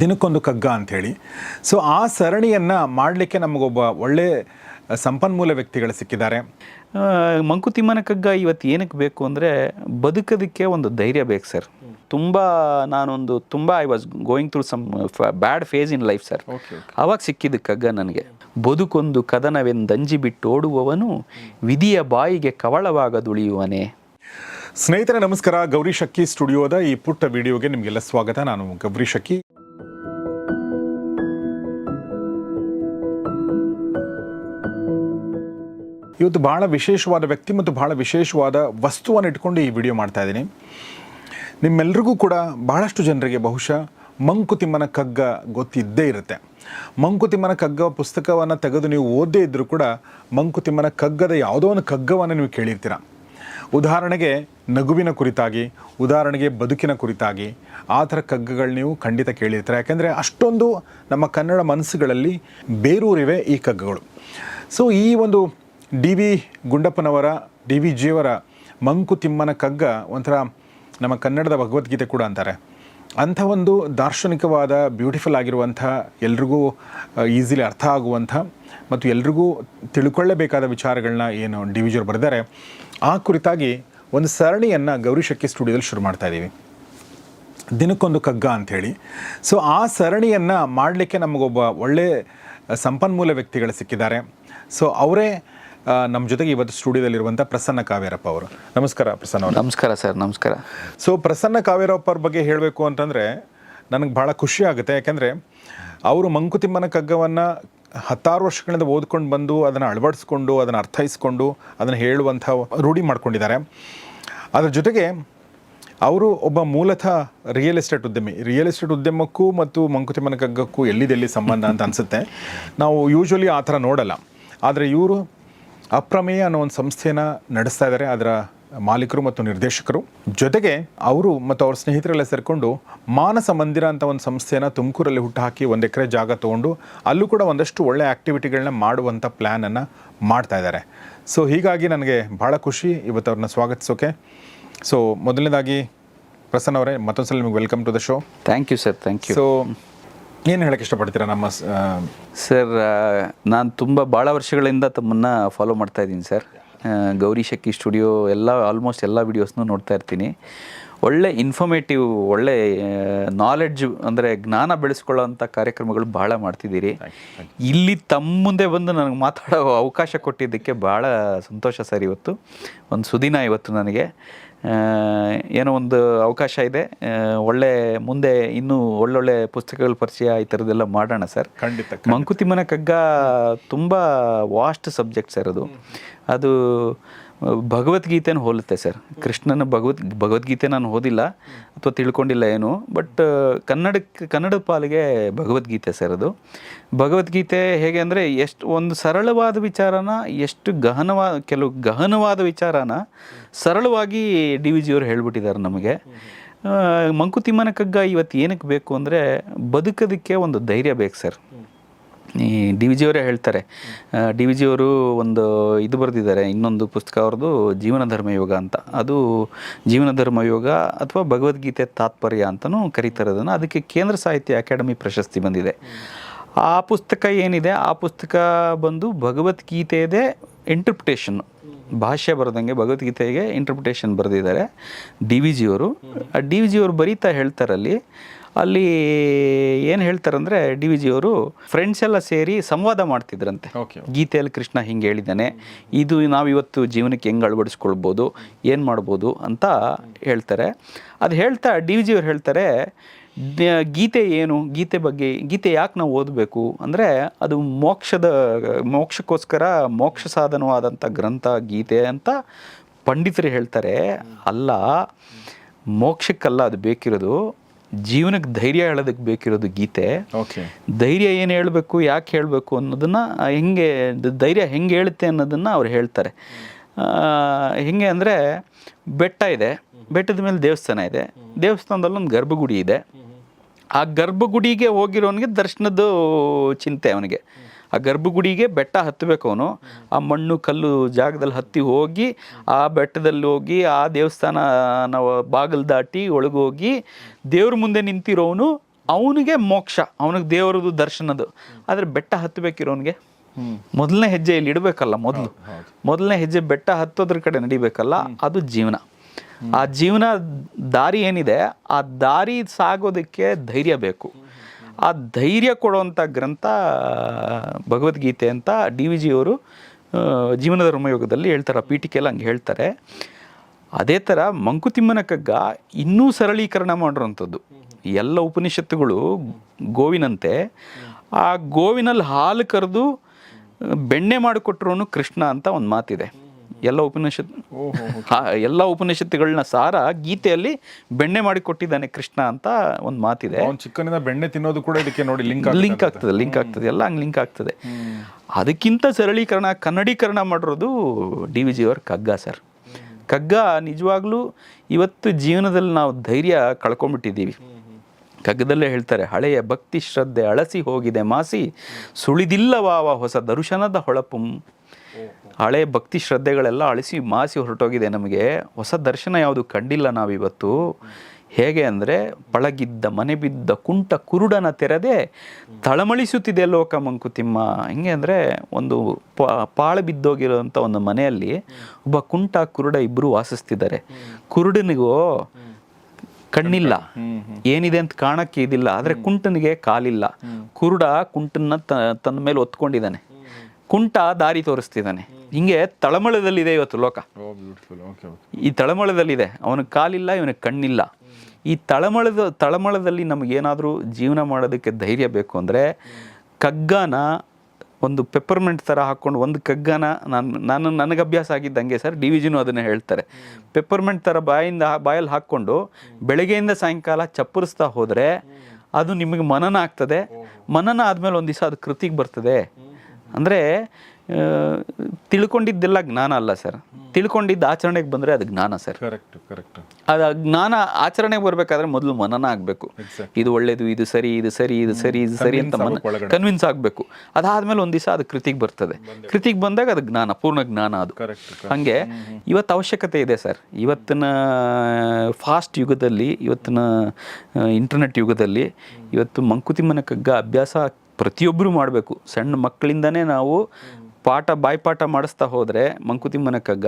ದಿನಕ್ಕೊಂದು ಕಗ್ಗ ಅಂಥೇಳಿ. ಸೊ ಆ ಸರಣಿಯನ್ನು ಮಾಡಲಿಕ್ಕೆ ನಮಗೊಬ್ಬ ಒಳ್ಳೆ ಸಂಪನ್ಮೂಲ ವ್ಯಕ್ತಿಗಳು ಸಿಕ್ಕಿದ್ದಾರೆ. ಮಂಕುತಿಮ್ಮನ ಕಗ್ಗ ಇವತ್ತು ಏನಕ್ಕೆ ಬೇಕು ಅಂದರೆ ಬದುಕೋದಕ್ಕೆ ಒಂದು ಧೈರ್ಯ ಬೇಕು ಸರ್. ತುಂಬ ನಾನೊಂದು ತುಂಬ I was going through some bad phase in life sir. ಅವಾಗ ಸಿಕ್ಕಿದ್ದು ಕಗ್ಗ ನನಗೆ. ಬದುಕೊಂದು ಕದನವೆಂದಂಜಿ ಬಿಟ್ಟು ಓಡುವವನು ವಿಧಿಯ ಬಾಯಿಗೆ ಕವಳವಾಗದುಳಿಯುವನೇ ಸ್ನೇಹಿತರೆ ನಮಸ್ಕಾರ. ಗೌರಿ ಶಕ್ಕಿ ಸ್ಟುಡಿಯೋದ ಈ ಪುಟ್ಟ ವಿಡಿಯೋಗೆ ನಿಮಗೆಲ್ಲ ಸ್ವಾಗತ. ನಾನು ಗೌರಿ ಶಕ್ಕಿ ಇವತ್ತು ಬಹಳ ವಿಶೇಷವಾದ ವ್ಯಕ್ತಿ ಮತ್ತು ಬಹಳ ವಿಶೇಷವಾದ ವಸ್ತುವನ್ನು ಇಟ್ಕೊಂಡು ಈ ವಿಡಿಯೋ ಮಾಡ್ತಾ ಇದ್ದೀನಿ. ನಿಮ್ಮೆಲ್ರಿಗೂ ಕೂಡ ಬಹಳಷ್ಟು ಜನರಿಗೆ ಬಹುಶಃ ಮಂಕುತಿಮ್ಮನ ಕಗ್ಗ ಗೊತ್ತಿದ್ದೇ ಇರುತ್ತೆ. ಮಂಕುತಿಮ್ಮನ ಕಗ್ಗ ಪುಸ್ತಕವನ್ನು ತೆಗೆದು ನೀವು ಓದದೇ ಇದ್ದರೂ ಕೂಡ ಮಂಕುತಿಮ್ಮನ ಕಗ್ಗದ ಯಾವುದೋ ಒಂದು ಕಗ್ಗವನ್ನು ನೀವು ಕೇಳಿರ್ತೀರ. ಉದಾಹರಣೆಗೆ ನಗುವಿನ ಕುರಿತಾಗಿ, ಉದಾಹರಣೆಗೆ ಬದುಕಿನ ಕುರಿತಾಗಿ ಆ ಥರ ಕಗ್ಗಗಳು ನೀವು ಖಂಡಿತ ಕೇಳಿರ್ತೀರ. ಯಾಕೆಂದರೆ ಅಷ್ಟೊಂದು ನಮ್ಮ ಕನ್ನಡ ಮನಸ್ಸುಗಳಲ್ಲಿ ಬೇರೂರಿವೆ ಈ ಕಗ್ಗಗಳು. ಸೊ ಈ ಒಂದು ಡಿ ವಿ ಗುಂಡಪ್ಪನವರ, ಡಿ ವಿ ಜಿಯವರ ಮಂಕುತಿಮ್ಮನ ಕಗ್ಗ ಒಂಥರ ನಮ್ಮ ಕನ್ನಡದ ಭಗವದ್ಗೀತೆ ಕೂಡ ಅಂತಾರೆ. ಅಂಥ ಒಂದು ದಾರ್ಶನಿಕವಾದ, ಬ್ಯೂಟಿಫುಲ್ ಆಗಿರುವಂಥ, ಎಲ್ರಿಗೂ ಈಸಿಲಿ ಅರ್ಥ ಆಗುವಂಥ ಮತ್ತು ಎಲ್ರಿಗೂ ತಿಳ್ಕೊಳ್ಳಬೇಕಾದ ವಿಚಾರಗಳನ್ನ ಏನು ಡಿ ವಿಜಿಯವರು ಬರೆದಾರೆ, ಆ ಕುರಿತಾಗಿ ಒಂದು ಸರಣಿಯನ್ನು ಗೌರಿ ಸ್ಟುಡಿಯೋದಲ್ಲಿ ಶುರು ಮಾಡ್ತಾ ಇದ್ದೀವಿ. ದಿನಕ್ಕೊಂದು ಕಗ್ಗ ಅಂಥೇಳಿ. ಸೊ, ಆ ಸರಣಿಯನ್ನು ಮಾಡಲಿಕ್ಕೆ ನಮಗೊಬ್ಬ ಒಳ್ಳೆ ಸಂಪನ್ಮೂಲ ವ್ಯಕ್ತಿಗಳು ಸಿಕ್ಕಿದ್ದಾರೆ. ಸೊ, ಅವರೇ ನಮ್ಮ ಜೊತೆಗೆ ಇವತ್ತು ಸ್ಟುಡಿಯೋದಲ್ಲಿರುವಂಥ ಪ್ರಸನ್ನ ಕಾವೇರಪ್ಪ ಅವರು. ನಮಸ್ಕಾರ ಪ್ರಸನ್ನ ಅವರು. ನಮಸ್ಕಾರ ಸರ್ ನಮಸ್ಕಾರ. ಸೊ ಪ್ರಸನ್ನ ಕಾವೇರಪ್ಪ ಅವ್ರ ಬಗ್ಗೆ ಹೇಳಬೇಕು ಅಂತಂದರೆ ನನಗೆ ಭಾಳ ಖುಷಿ ಆಗುತ್ತೆ. ಯಾಕೆಂದರೆ ಅವರು ಮಂಕುತಿಮ್ಮನ ಕಗ್ಗವನ್ನು ಹತ್ತಾರು ವರ್ಷಗಳಿಂದ ಓದ್ಕೊಂಡು ಬಂದು ಅದನ್ನು ಅಳವಡಿಸ್ಕೊಂಡು ಅದನ್ನು ಅರ್ಥೈಸ್ಕೊಂಡು ಅದನ್ನು ಹೇಳುವಂಥ ರೂಢಿ ಮಾಡ್ಕೊಂಡಿದ್ದಾರೆ. ಅದರ ಜೊತೆಗೆ ಅವರು ಒಬ್ಬ ಮೂಲತಃ ರಿಯಲ್ ಎಸ್ಟೇಟ್ ಉದ್ಯಮಿ. ರಿಯಲ್ ಎಸ್ಟೇಟ್ ಉದ್ಯಮಕ್ಕೂ ಮತ್ತು ಮಂಕುತಿಮ್ಮನ ಕಗ್ಗಕ್ಕೂ ಎಲ್ಲಿದೆಲ್ಲಿ ಸಂಬಂಧ ಅಂತ ಅನಿಸುತ್ತೆ. ನಾವು ಯೂಶ್ವಲಿ ಆ ಥರ ನೋಡಲ್ಲ. ಆದರೆ ಇವರು ಅಪ್ರಮೇಯ ಅನ್ನೋ ಒಂದು ಸಂಸ್ಥೆನ ನಡೆಸ್ತಾ ಇದ್ದಾರೆ ಅದರ ಮಾಲೀಕರು ಮತ್ತು ನಿರ್ದೇಶಕರು. ಜೊತೆಗೆ ಅವರು ಮತ್ತು ಅವ್ರ ಸ್ನೇಹಿತರೆಲ್ಲ ಸೇರಿಕೊಂಡು ಮಾನಸ ಮಂದಿರ ಅಂತ ಒಂದು ಸಂಸ್ಥೆಯನ್ನು ತುಮಕೂರಲ್ಲಿ ಹುಟ್ಟುಹಾಕಿ ಒಂದು ಎಕರೆ ಜಾಗ ತೊಗೊಂಡು ಅಲ್ಲೂ ಕೂಡ ಒಂದಷ್ಟು ಒಳ್ಳೆ ಆ್ಯಕ್ಟಿವಿಟಿಗಳನ್ನ ಮಾಡುವಂಥ ಪ್ಲ್ಯಾನನ್ನು ಮಾಡ್ತಾ ಇದ್ದಾರೆ ಸೊ ಹೀಗಾಗಿ ನನಗೆ ಭಾಳ ಖುಷಿ ಇವತ್ತು ಅವ್ರನ್ನ ಸ್ವಾಗತಿಸೋಕೆ. ಸೊ ಮೊದಲನೇದಾಗಿ ಪ್ರಸನ್ನ ಅವರೇ ಮತ್ತೊಂದು ಸಲ ನಿಮಗೆ welcome to the show thank you sir thank you so ಏನು ಹೇಳಕ್ಕೆ ಇಷ್ಟಪಡ್ತೀರಾ ನಮ್ಮ ಸರ್ ನಾನು ತುಂಬ ಭಾಳ ವರ್ಷಗಳಿಂದ ತಮ್ಮನ್ನು ಫಾಲೋ ಮಾಡ್ತಾ ಇದ್ದೀನಿ ಸರ್. ಗೌರಿ ಶಕ್ತಿ ಸ್ಟುಡಿಯೋ ಎಲ್ಲ ಆಲ್ಮೋಸ್ಟ್ ಎಲ್ಲ ವೀಡಿಯೋಸ್ನೂ ನೋಡ್ತಾ ಇರ್ತೀನಿ. ಒಳ್ಳೆ ಇನ್ಫಾರ್ಮೇಟಿವ್ ಒಳ್ಳೆ ನಾಲೆಡ್ಜ್ ಅಂದರೆ ಜ್ಞಾನ ಬೆಳೆಸ್ಕೊಳ್ಳೋಂಥ ಕಾರ್ಯಕ್ರಮಗಳು ಭಾಳ ಮಾಡ್ತಿದ್ದೀರಿ. ಇಲ್ಲಿ ತಮ್ಮ ಮುಂದೆ ಬಂದು ನನಗೆ ಮಾತಾಡೋ ಅವಕಾಶ ಕೊಟ್ಟಿದ್ದಕ್ಕೆ ಭಾಳ ಸಂತೋಷ ಸರ್ ಇವತ್ತು. ಒಂದು ಸುದಿನ ಇವತ್ತು ನನಗೆ. ಏನೋ ಒಂದು ಅವಕಾಶ ಇದೆ. ಒಳ್ಳೆ ಮುಂದೆ ಇನ್ನೂ ಒಳ್ಳೊಳ್ಳೆ ಪುಸ್ತಕಗಳ ಪರಿಚಯ ಈ ಥರದ್ದೆಲ್ಲ ಮಾಡೋಣ ಸರ್. ಖಂಡಿತ. ಮಂಕುತಿಮ್ಮನ ಕಗ್ಗ ತುಂಬ ವಾಸ್ಟ್ ಸಬ್ಜೆಕ್ಟ್ ಸರ್ ಅದು. ಅದು ಭಗವದ್ಗೀತೆನ ಹೋಲುತ್ತೆ ಸರ್. ಕೃಷ್ಣನ ಭಗವದ್, ಭಗವದ್ಗೀತೆ ನಾನು ಓದಿಲ್ಲ ಅಥವಾ ತಿಳ್ಕೊಂಡಿಲ್ಲ ಏನು, ಬಟ್ ಕನ್ನಡಕ್ಕೆ ಕನ್ನಡದ ಪಾಲಿಗೆ ಭಗವದ್ಗೀತೆ ಸರ್ ಅದು. ಭಗವದ್ಗೀತೆ ಹೇಗೆ ಅಂದರೆ ಎಷ್ಟು, ಒಂದು ಸರಳವಾದ ವಿಚಾರನ, ಎಷ್ಟು ಗಹನವಾದ ಕೆಲವು ಗಹನವಾದ ವಿಚಾರನ ಸರಳವಾಗಿ ಡಿ ವಿ ಜಿಯವರು ಹೇಳ್ಬಿಟ್ಟಿದ್ದಾರೆ ನಮಗೆ. ಮಂಕುತಿಮ್ಮನ ಕಗ್ಗ ಇವತ್ತು ಏನಕ್ಕೆ ಬೇಕು ಅಂದರೆ ಬದುಕೋದಕ್ಕೆ ಒಂದು ಧೈರ್ಯ ಬೇಕು ಸರ್. ಈ ಡಿ ವಿ ಜಿಯವರೇ ಹೇಳ್ತಾರೆ. ಡಿ ವಿ ಜಿಯವರು ಒಂದು ಇದು ಬರೆದಿದ್ದಾರೆ, ಇನ್ನೊಂದು ಪುಸ್ತಕ ಅವ್ರದ್ದು ಜೀವನ ಧರ್ಮಯೋಗ ಅಂತ. ಅದು ಜೀವನ ಧರ್ಮಯೋಗ ಅಥವಾ ಭಗವದ್ಗೀತೆ ತಾತ್ಪರ್ಯ ಅಂತಲೂ ಕರೀತಾರೆ ಅದನ್ನು. ಅದಕ್ಕೆ ಕೇಂದ್ರ ಸಾಹಿತ್ಯ ಅಕಾಡೆಮಿ ಪ್ರಶಸ್ತಿ ಬಂದಿದೆ. ಆ ಪುಸ್ತಕ ಏನಿದೆ? ಆ ಪುಸ್ತಕ ಬಂದು ಭಗವದ್ಗೀತೆಯದೇ ಇಂಟರ್ಪ್ರಿಟೇಷನ್ನು ಭಾಷೆ ಬರೆದಂಗೆ ಭಗವದ್ಗೀತೆಗೆ ಇಂಟರ್ಪ್ರಿಟೇಷನ್ ಬರೆದಿದ್ದಾರೆ ಡಿ ವಿ ಜಿಯವರು ಆ ಡಿ ವಿ ಜಿಯವರು ಬರೀತಾ ಹೇಳ್ತಾರಲ್ಲಿ ಅಲ್ಲಿ ಏನು ಹೇಳ್ತಾರಂದ್ರೆ ಡಿ ವಿ ಜಿಯವರು ಫ್ರೆಂಡ್ಸ್ ಎಲ್ಲ ಸೇರಿ ಸಂವಾದ ಮಾಡ್ತಿದ್ರಂತೆ. ಓಕೆ ಗೀತೆಯಲ್ಲಿ ಕೃಷ್ಣ ಹಿಂಗೆ ಹೇಳಿದ್ದಾನೆ ಇದು ನಾವು ಇವತ್ತು ಜೀವನಕ್ಕೆ ಹೆಂಗೆ ಅಳವಡಿಸ್ಕೊಳ್ಬೋದು ಏನು ಮಾಡ್ಬೋದು ಅಂತ ಹೇಳ್ತಾರೆ. ಅದು ಹೇಳ್ತಾ ಡಿ ವಿ ಜಿಯವ್ರು ಹೇಳ್ತಾರೆ ಗೀತೆ ಏನು ಗೀತೆ ಬಗ್ಗೆ ಗೀತೆ ಯಾಕೆ ನಾವು ಓದಬೇಕು ಅಂದರೆ ಅದು ಮೋಕ್ಷದ ಮೋಕ್ಷಕ್ಕೋಸ್ಕರ ಮೋಕ್ಷ ಸಾಧನವಾದಂಥ ಗ್ರಂಥ ಗೀತೆ ಅಂತ ಪಂಡಿತರು ಹೇಳ್ತಾರೆ. ಅಲ್ಲ ಮೋಕ್ಷಕ್ಕಲ್ಲ ಅದು ಬೇಕಿರೋದು. ಜೀವನಕ್ಕೆ ಧೈರ್ಯ ಹೇಳೋದಕ್ಕೆ ಬೇಕಿರೋದು ಗೀತೆ. ಓಕೆ ಧೈರ್ಯ ಏನು ಹೇಳಬೇಕು ಯಾಕೆ ಹೇಳಬೇಕು ಅನ್ನೋದನ್ನು ಹೆಂಗೆ ಧೈರ್ಯ ಹೆಂಗೆ ಹೇಳುತ್ತೆ ಅನ್ನೋದನ್ನು ಅವ್ರು ಹೇಳ್ತಾರೆ. ಹೆಂಗೆ ಅಂದರೆ ಬೆಟ್ಟ ಇದೆ. ಬೆಟ್ಟದ ಮೇಲೆ ದೇವಸ್ಥಾನ ಇದೆ. ದೇವಸ್ಥಾನದಲ್ಲಿ ಒಂದು ಗರ್ಭಗುಡಿ ಇದೆ. ಆ ಗರ್ಭಗುಡಿಗೆ ಹೋಗಿರೋನಿಗೆ ದರ್ಶನದ ಚಿಂತೆ ಅವನಿಗೆ. ಆ ಗರ್ಭಗುಡಿಗೆ ಬೆಟ್ಟ ಹತ್ತಬೇಕು ಅವನು. ಆ ಮಣ್ಣು ಕಲ್ಲು ಜಾಗದಲ್ಲಿ ಹತ್ತಿ ಹೋಗಿ ಆ ಬೆಟ್ಟದಲ್ಲಿ ಹೋಗಿ ಆ ದೇವಸ್ಥಾನ ನಾವು ಬಾಗಿಲು ದಾಟಿ ಒಳಗೋಗಿ ದೇವ್ರ ಮುಂದೆ ನಿಂತಿರೋನು ಅವನಿಗೆ ಮೋಕ್ಷ ಅವನಿಗೆ ದೇವರದು ದರ್ಶನದು ಆದರೆ ಬೆಟ್ಟ ಹತ್ತಬೇಕಿರೋನಿಗೆ ಮೊದಲನೇ ಹೆಜ್ಜೆ ಇಲ್ಲಿ ಇಡಬೇಕಲ್ಲ ಮೊದಲು. ಮೊದಲನೇ ಹೆಜ್ಜೆ ಬೆಟ್ಟ ಹತ್ತೋದ್ರ ಕಡೆ ನಡಿಬೇಕಲ್ಲ ಅದು ಜೀವನ. ಆ ಜೀವನ ದಾರಿ ಏನಿದೆ ಆ ದಾರಿ ಸಾಗೋದಕ್ಕೆ ಧೈರ್ಯ ಬೇಕು. ಆ ಧೈರ್ಯ ಕೊಡುವಂಥ ಗ್ರಂಥ ಭಗವದ್ಗೀತೆ ಅಂತ ಡಿ ವಿ ಜಿಯವರು ಜೀವನದ ಧರ್ಮಯೋಗದಲ್ಲಿ ಹೇಳ್ತಾರೆ. ಪೀಠಿಕೆಲ್ಲ ಹಂಗೆ ಹೇಳ್ತಾರೆ. ಅದೇ ಥರ ಮಂಕುತಿಮ್ಮನ ಕಗ್ಗ ಇನ್ನೂ ಸರಳೀಕರಣ ಮಾಡಿರೋಂಥದ್ದು ಎಲ್ಲ ಉಪನಿಷತ್ತುಗಳು ಗೋವಿನಂತೆ. ಆ ಗೋವಿನಲ್ಲಿ ಹಾಲು ಕರೆದು ಬೆಣ್ಣೆ ಮಾಡಿಕೊಟ್ರು ಕೃಷ್ಣ ಅಂತ ಒಂದು ಮಾತಿದೆ. ಎಲ್ಲ ಉಪನಿಷತ್ ಎಲ್ಲ ಉಪನಿಷತ್ತುಗಳನ್ನ ಸಾರ ಗೀತೆಯಲ್ಲಿ ಬೆಣ್ಣೆ ಮಾಡಿ ಕೊಟ್ಟಿದ್ದಾನೆ ಕೃಷ್ಣ ಅಂತ ಒಂದು ಮಾತಿದೆ. ಅವ್ನು ಚಿಕ್ಕನಿಂದ ಬೆಣ್ಣೆ ತಿನ್ನೋದು ಕೂಡ ಇದಕ್ಕೆ ನೋಡಿ ಲಿಂಕ್ ಲಿಂಕ್ ಆಗ್ತದೆ ಲಿಂಕ್ ಆಗ್ತದೆ ಎಲ್ಲ ಹಂಗೆ ಲಿಂಕ್ ಆಗ್ತದೆ. ಅದಕ್ಕಿಂತ ಸರಳೀಕರಣ ಕನ್ನಡೀಕರಣ ಮಾಡಿರೋದು ಡಿ ವಿ ಜಿಯವರ ಕಗ್ಗ ಸರ್. ಕಗ್ಗ ನಿಜವಾಗ್ಲೂ ಇವತ್ತು ಜೀವನದಲ್ಲಿ ನಾವು ಧೈರ್ಯ ಕಳ್ಕೊಂಡ್ಬಿಟ್ಟಿದ್ದೀವಿ. ಕಗ್ಗದಲ್ಲೇ ಹೇಳ್ತಾರೆ ಹಳೆಯ ಭಕ್ತಿ ಶ್ರದ್ಧೆ ಅಳಸಿ ಹೋಗಿದೆ ಮಾಸಿ ಸುಳಿದಿಲ್ಲವಾವ ಹೊಸ ದರ್ಶನದ ಹೊಳಪುಂ ಹಳೆ ಭಕ್ತಿ ಶ್ರದ್ಧೆಗಳೆಲ್ಲ ಅಳಿಸಿ ಮಾಸಿ ಹೊರಟೋಗಿದೆ ನಮಗೆ. ಹೊಸ ದರ್ಶನ ಯಾವುದು ಕಂಡಿಲ್ಲ ನಾವಿವತ್ತು. ಹೇಗೆ ಅಂದರೆ ಪಳಗಿದ್ದ ಮನೆ ಬಿದ್ದ ಕುಂಟ ಕುರುಡನ ತೆರೆದೆ ತಳಮಳಿಸುತ್ತಿದೆ ಲೋಕ ಮಂಕುತಿಮ್ಮ. ಹೆಂಗೆ ಅಂದರೆ ಒಂದು ಪಾಳು ಬಿದ್ದೋಗಿರೋಂಥ ಒಂದು ಮನೆಯಲ್ಲಿ ಒಬ್ಬ ಕುಂಟ ಕುರುಡ ಇಬ್ಬರು ವಾಸಿಸ್ತಿದ್ದಾರೆ. ಕುರುಡನಿಗೂ ಕಣ್ಣಿಲ್ಲ. ಏನಿದೆ ಅಂತ ಕಾಣಕ್ಕೆ ಇದಿಲ್ಲ. ಆದರೆ ಕುಂಟನಿಗೆ ಕಾಲಿಲ್ಲ. ಕುರುಡ ಕುಂಟನ್ನ ತನ್ನ ಮೇಲೆ ಒತ್ಕೊಂಡಿದ್ದಾನೆ. ಕುಂಟ ದಾರಿ ತೋರಿಸ್ತಿದ್ದಾನೆ. ಹಿಂಗೆ ತಳಮಳದಲ್ಲಿದೆ ಇವತ್ತು ಲೋಕ. ಈ ತಳಮಳದಲ್ಲಿದೆ. ಅವನಿಗೆ ಕಾಲಿಲ್ಲ ಇವನ ಕಣ್ಣಿಲ್ಲ. ಈ ತಳಮಳದ ತಳಮಳದಲ್ಲಿ ನಮಗೇನಾದರೂ ಜೀವನ ಮಾಡೋದಕ್ಕೆ ಧೈರ್ಯ ಬೇಕು ಅಂದರೆ ಕಗ್ಗನ ಒಂದು ಪೆಪ್ಪರ್ಮೆಂಟ್ ಥರ ಹಾಕ್ಕೊಂಡು ಒಂದು ಕಗ್ಗನ ನಾನು ನಾನು ನನಗೆ ಅಭ್ಯಾಸ ಆಗಿದ್ದಂಗೆ ಸರ್ ಡಿ ವಿ ಜಿನೂ ಅದನ್ನು ಹೇಳ್ತಾರೆ. ಪೆಪ್ಪರ್ಮೆಂಟ್ ಥರ ಬಾಯಿಂದ ಬಾಯಲ್ಲಿ ಹಾಕ್ಕೊಂಡು ಬೆಳಗ್ಗೆಯಿಂದ ಸಾಯಂಕಾಲ ಚಪ್ಪರಿಸ್ತಾ ಹೋದರೆ ಅದು ನಿಮಗೆ ಮನನ ಆಗ್ತದೆ. ಮನನ ಆದಮೇಲೆ ಒಂದು ದಿವಸ ಅದು ಕೃತಿಗೆ ಬರ್ತದೆ. ಅಂದರೆ ತಿಳ್ಕೊಂಡಿದ್ದೆಲ್ಲ ಜ್ಞಾನ ಅಲ್ಲ ಸರ್. ತಿಳ್ಕೊಂಡಿದ್ದ ಆಚರಣೆಗೆ ಬಂದರೆ ಅದು ಜ್ಞಾನ ಸರ್. ಕರೆಕ್ಟ್ ಕರೆಕ್ಟ್ ಅದು ಜ್ಞಾನ ಆಚರಣೆಗೆ ಬರಬೇಕಾದ್ರೆ ಮೊದಲು ಮನನ ಆಗಬೇಕು. ಇದು ಒಳ್ಳೇದು ಇದು ಸರಿ ಇದು ಸರಿ ಇದು ಸರಿ ಇದು ಸರಿ ಅಂತ ಮನ ಕನ್ವಿನ್ಸ್ ಆಗಬೇಕು. ಅದಾದಮೇಲೆ ಒಂದು ದಿವಸ ಅದು ಕೃತಿಗೆ ಬರ್ತದೆ. ಕೃತಿಗೆ ಬಂದಾಗ ಅದು ಜ್ಞಾನ ಪೂರ್ಣ ಜ್ಞಾನ ಅದು. ಹಾಗೆ ಹಂಗೆ ಇವತ್ತು ಅವಶ್ಯಕತೆ ಇದೆ ಸರ್. ಇವತ್ತಿನ ಫಾಸ್ಟ್ ಯುಗದಲ್ಲಿ ಇವತ್ತಿನ ಇಂಟರ್ನೆಟ್ ಯುಗದಲ್ಲಿ ಇವತ್ತು ಮಂಕುತಿಮ್ಮನ ಕಗ್ಗ ಅಭ್ಯಾಸ ಪ್ರತಿಯೊಬ್ಬರು ಮಾಡಬೇಕು. ಸಣ್ಣ ಮಕ್ಕಳಿಂದನೇ ನಾವು ಪಾಠ ಬಾಯ್ಪಾಠ ಮಾಡಿಸ್ತಾ ಹೋದರೆ ಮಂಕುತಿಮ್ಮನ ಕಗ್ಗ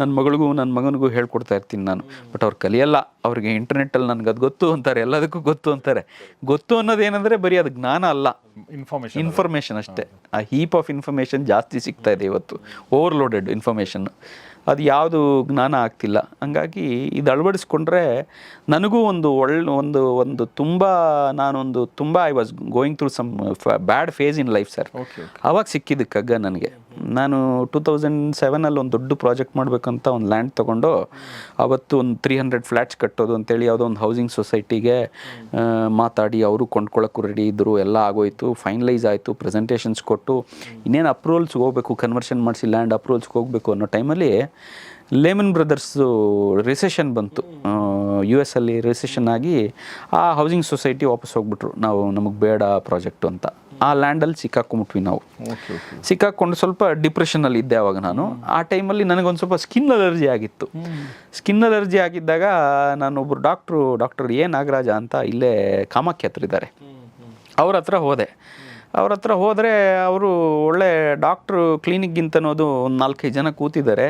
ನನ್ನ ಮಗಳಿಗೂ ನನ್ನ ಮಗನಿಗೂ ಹೇಳ್ಕೊಡ್ತಾ ಇರ್ತೀನಿ ನಾನು. ಬಟ್ ಅವ್ರು ಕಲಿಯಲ್ಲ. ಅವ್ರಿಗೆ ಇಂಟರ್ನೆಟ್ಟಲ್ಲಿ ನನಗೆ ಅದು ಗೊತ್ತು ಅಂತಾರೆ ಎಲ್ಲದಕ್ಕೂ ಗೊತ್ತು ಅಂತಾರೆ. ಗೊತ್ತು ಅನ್ನೋದೇನೆಂದರೆ ಬರೀ ಅದು ಜ್ಞಾನ ಅಲ್ಲ. ಇನ್ಫಾರ್ಮೇಷನ್ ಇನ್ಫಾರ್ಮೇಷನ್ ಅಷ್ಟೇ. ಆ ಹೀಪ್ ಆಫ್ ಇನ್ಫಾರ್ಮೇಷನ್ ಜಾಸ್ತಿ ಸಿಗ್ತಾ ಇದೆ ಇವತ್ತು. ಓವರ್ಲೋಡೆಡ್ ಇನ್ಫಾರ್ಮೇಷನ್ ಅದು ಯಾವುದು ಜ್ಞಾನ ಆಗ್ತಿಲ್ಲ. ಹಂಗಾಗಿ ಇದು ಅಳವಡಿಸ್ಕೊಂಡ್ರೆ ನನಗೂ ಒಂದು ಒಳ್ಳೆ ಒಂದು ಒಂದು ತುಂಬ ನಾನೊಂದು ತುಂಬ I was going through some bad phase in life sir ಅವಾಗ ಸಿಕ್ಕಿದ್ದು ಕಗ್ಗ ನನಗೆ. ನಾನು ಟೂ ತೌಸಂಡ್ ಸೆವೆನಲ್ಲಿ ಒಂದು ದೊಡ್ಡ ಪ್ರಾಜೆಕ್ಟ್ ಮಾಡಬೇಕಂತ ಒಂದು ಲ್ಯಾಂಡ್ ತೊಗೊಂಡು, ಅವತ್ತು ಒಂದು ತ್ರೀ ಹಂಡ್ರೆಡ್ ಫ್ಲ್ಯಾಟ್ಸ್ ಕಟ್ಟೋದು ಅಂತೇಳಿ ಯಾವುದೋ ಒಂದು ಹೌಸಿಂಗ್ ಸೊಸೈಟಿಗೆ ಮಾತಾಡಿ ಅವರು ಕೊಂಡ್ಕೊಳ್ಳೋಕ್ಕೂ ರೆಡಿ ಇದ್ದರು ಎಲ್ಲ ಆಗೋಯ್ತು ಫೈನಲೈಸ್ ಆಯಿತು ಪ್ರೆಸೆಂಟೇಷನ್ಸ್ ಕೊಟ್ಟು, ಇನ್ನೇನು ಅಪ್ರೂವಲ್ಸ್ಗೆ ಹೋಗಬೇಕು ಕನ್ವರ್ಷನ್ ಮಾಡಿಸಿ ಲ್ಯಾಂಡ್ ಅಪ್ರೂವಲ್ಸ್ಗೆ ಹೋಗಬೇಕು ಅನ್ನೋ ಟೈಮಲ್ಲಿ ಲೇಮನ್ ಬ್ರದರ್ಸು ರಿಸೆಷನ್ ಬಂತು. ಯು ಎಸ್ ಅಲ್ಲಿ ರಿಸೆಷನ್ ಆಗಿ ಆ ಹೌಸಿಂಗ್ ಸೊಸೈಟಿ ವಾಪಸ್ ಹೋಗ್ಬಿಟ್ರು. ನಾವು ನಮಗೆ ಬೇಡ ಪ್ರಾಜೆಕ್ಟು ಅಂತ. ಆ ಲ್ಯಾಂಡಲ್ಲಿ ಸಿಕ್ಕಾಕೊಂಡ್ಬಿಟ್ವಿ ನಾವು. ಸಿಕ್ಕಾಕೊಂಡು ಸ್ವಲ್ಪ ಡಿಪ್ರೆಷನಲ್ಲಿ ಇದ್ದೆ ಅವಾಗ ನಾನು. ಆ ಟೈಮಲ್ಲಿ ನನಗೊಂದು ಸ್ವಲ್ಪ ಸ್ಕಿನ್ ಅಲರ್ಜಿ ಆಗಿತ್ತು. ಸ್ಕಿನ್ ಅಲರ್ಜಿ ಆಗಿದ್ದಾಗ ನಾನೊಬ್ಬರು ಡಾಕ್ಟ್ರು ಡಾಕ್ಟರ್ ಎ ನಾಗರಾಜ ಅಂತ ಇಲ್ಲೇ ಕಾಮಾಖ್ಯ ಹತ್ರ ಇದ್ದಾರೆ. ಅವ್ರ ಹತ್ರ ಹೋದೆ. ಅವ್ರ ಹತ್ರ ಹೋದರೆ ಅವರು ಒಳ್ಳೆ ಡಾಕ್ಟ್ರು ಕ್ಲಿನಿಕ್ಗಿಂತ ಅನ್ನೋದು ಒಂದು ನಾಲ್ಕೈದು ಜನ ಕೂತಿದ್ದಾರೆ.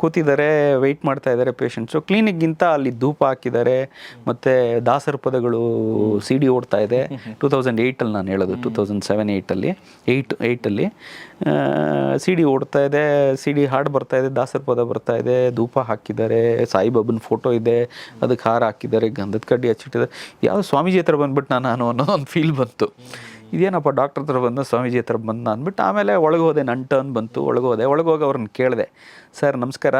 ಕೂತಿದ್ದಾರೆ ವೆಯ್ಟ್ ಮಾಡ್ತಾ ಇದ್ದಾರೆ ಪೇಷಂಟ್ಸು ಕ್ಲಿನಿಕ್ಗಿಂತ ಅಲ್ಲಿ ಧೂಪ ಹಾಕಿದ್ದಾರೆ. ಮತ್ತು ದಾಸರ ಪದಗಳು ಸಿ ಡಿ ಓಡ್ತಾ ಇದೆ. ಟೂ ತೌಸಂಡ್ ಏಯ್ಟಲ್ಲಿ ನಾನು ಹೇಳೋದು. ಟೂ ತೌಸಂಡ್ ಸೆವೆನ್ ಏಯ್ಟಲ್ಲಿ ಏಯ್ಟ್ ಏಯ್ಟಲ್ಲಿ ಸಿ ಡಿ ಓಡ್ತಾ ಇದೆ. ಸಿ ಡಿ ಹಾಡು ಬರ್ತಾ ಇದೆ. ದಾಸರ ಪದ ಬರ್ತಾ ಇದೆ. ಧೂಪ ಹಾಕಿದ್ದಾರೆ. ಸಾಯಿಬಾಬನ ಫೋಟೋ ಇದೆ. ಅದಕ್ಕೆ ಹಾರ ಹಾಕಿದ್ದಾರೆ. ಗಂಧದ ಕಡ್ಡಿ ಹಚ್ಚಿಟ್ಟಿದ್ದಾರೆ. ಯಾವ ಸ್ವಾಮೀಜಿ ಹತ್ರ ಬಂದ್ಬಿಟ್ಟು ನಾನು ನಾನು ಅನ್ನೋ ಒಂದು ಫೀಲ್ ಬಂತು. ಇದೇನಪ್ಪ ಡಾಕ್ಟರ್ ಹತ್ರ ಬಂದು ಸ್ವಾಮೀಜಿ ಹತ್ರ ಬಂದು ಅಂದ್ಬಿಟ್ಟು ಆಮೇಲೆ ಒಳಗೆ ಹೋದೆ ನನ್ನ ಟರ್ನ್ ಬಂತು, ಒಳಗೆ ಹೋದೆ. ಒಳಗೆ ಹೋಗಿ ಅವ್ರನ್ನ ಕೇಳಿದೆ, ಸರ್, ನಮಸ್ಕಾರ,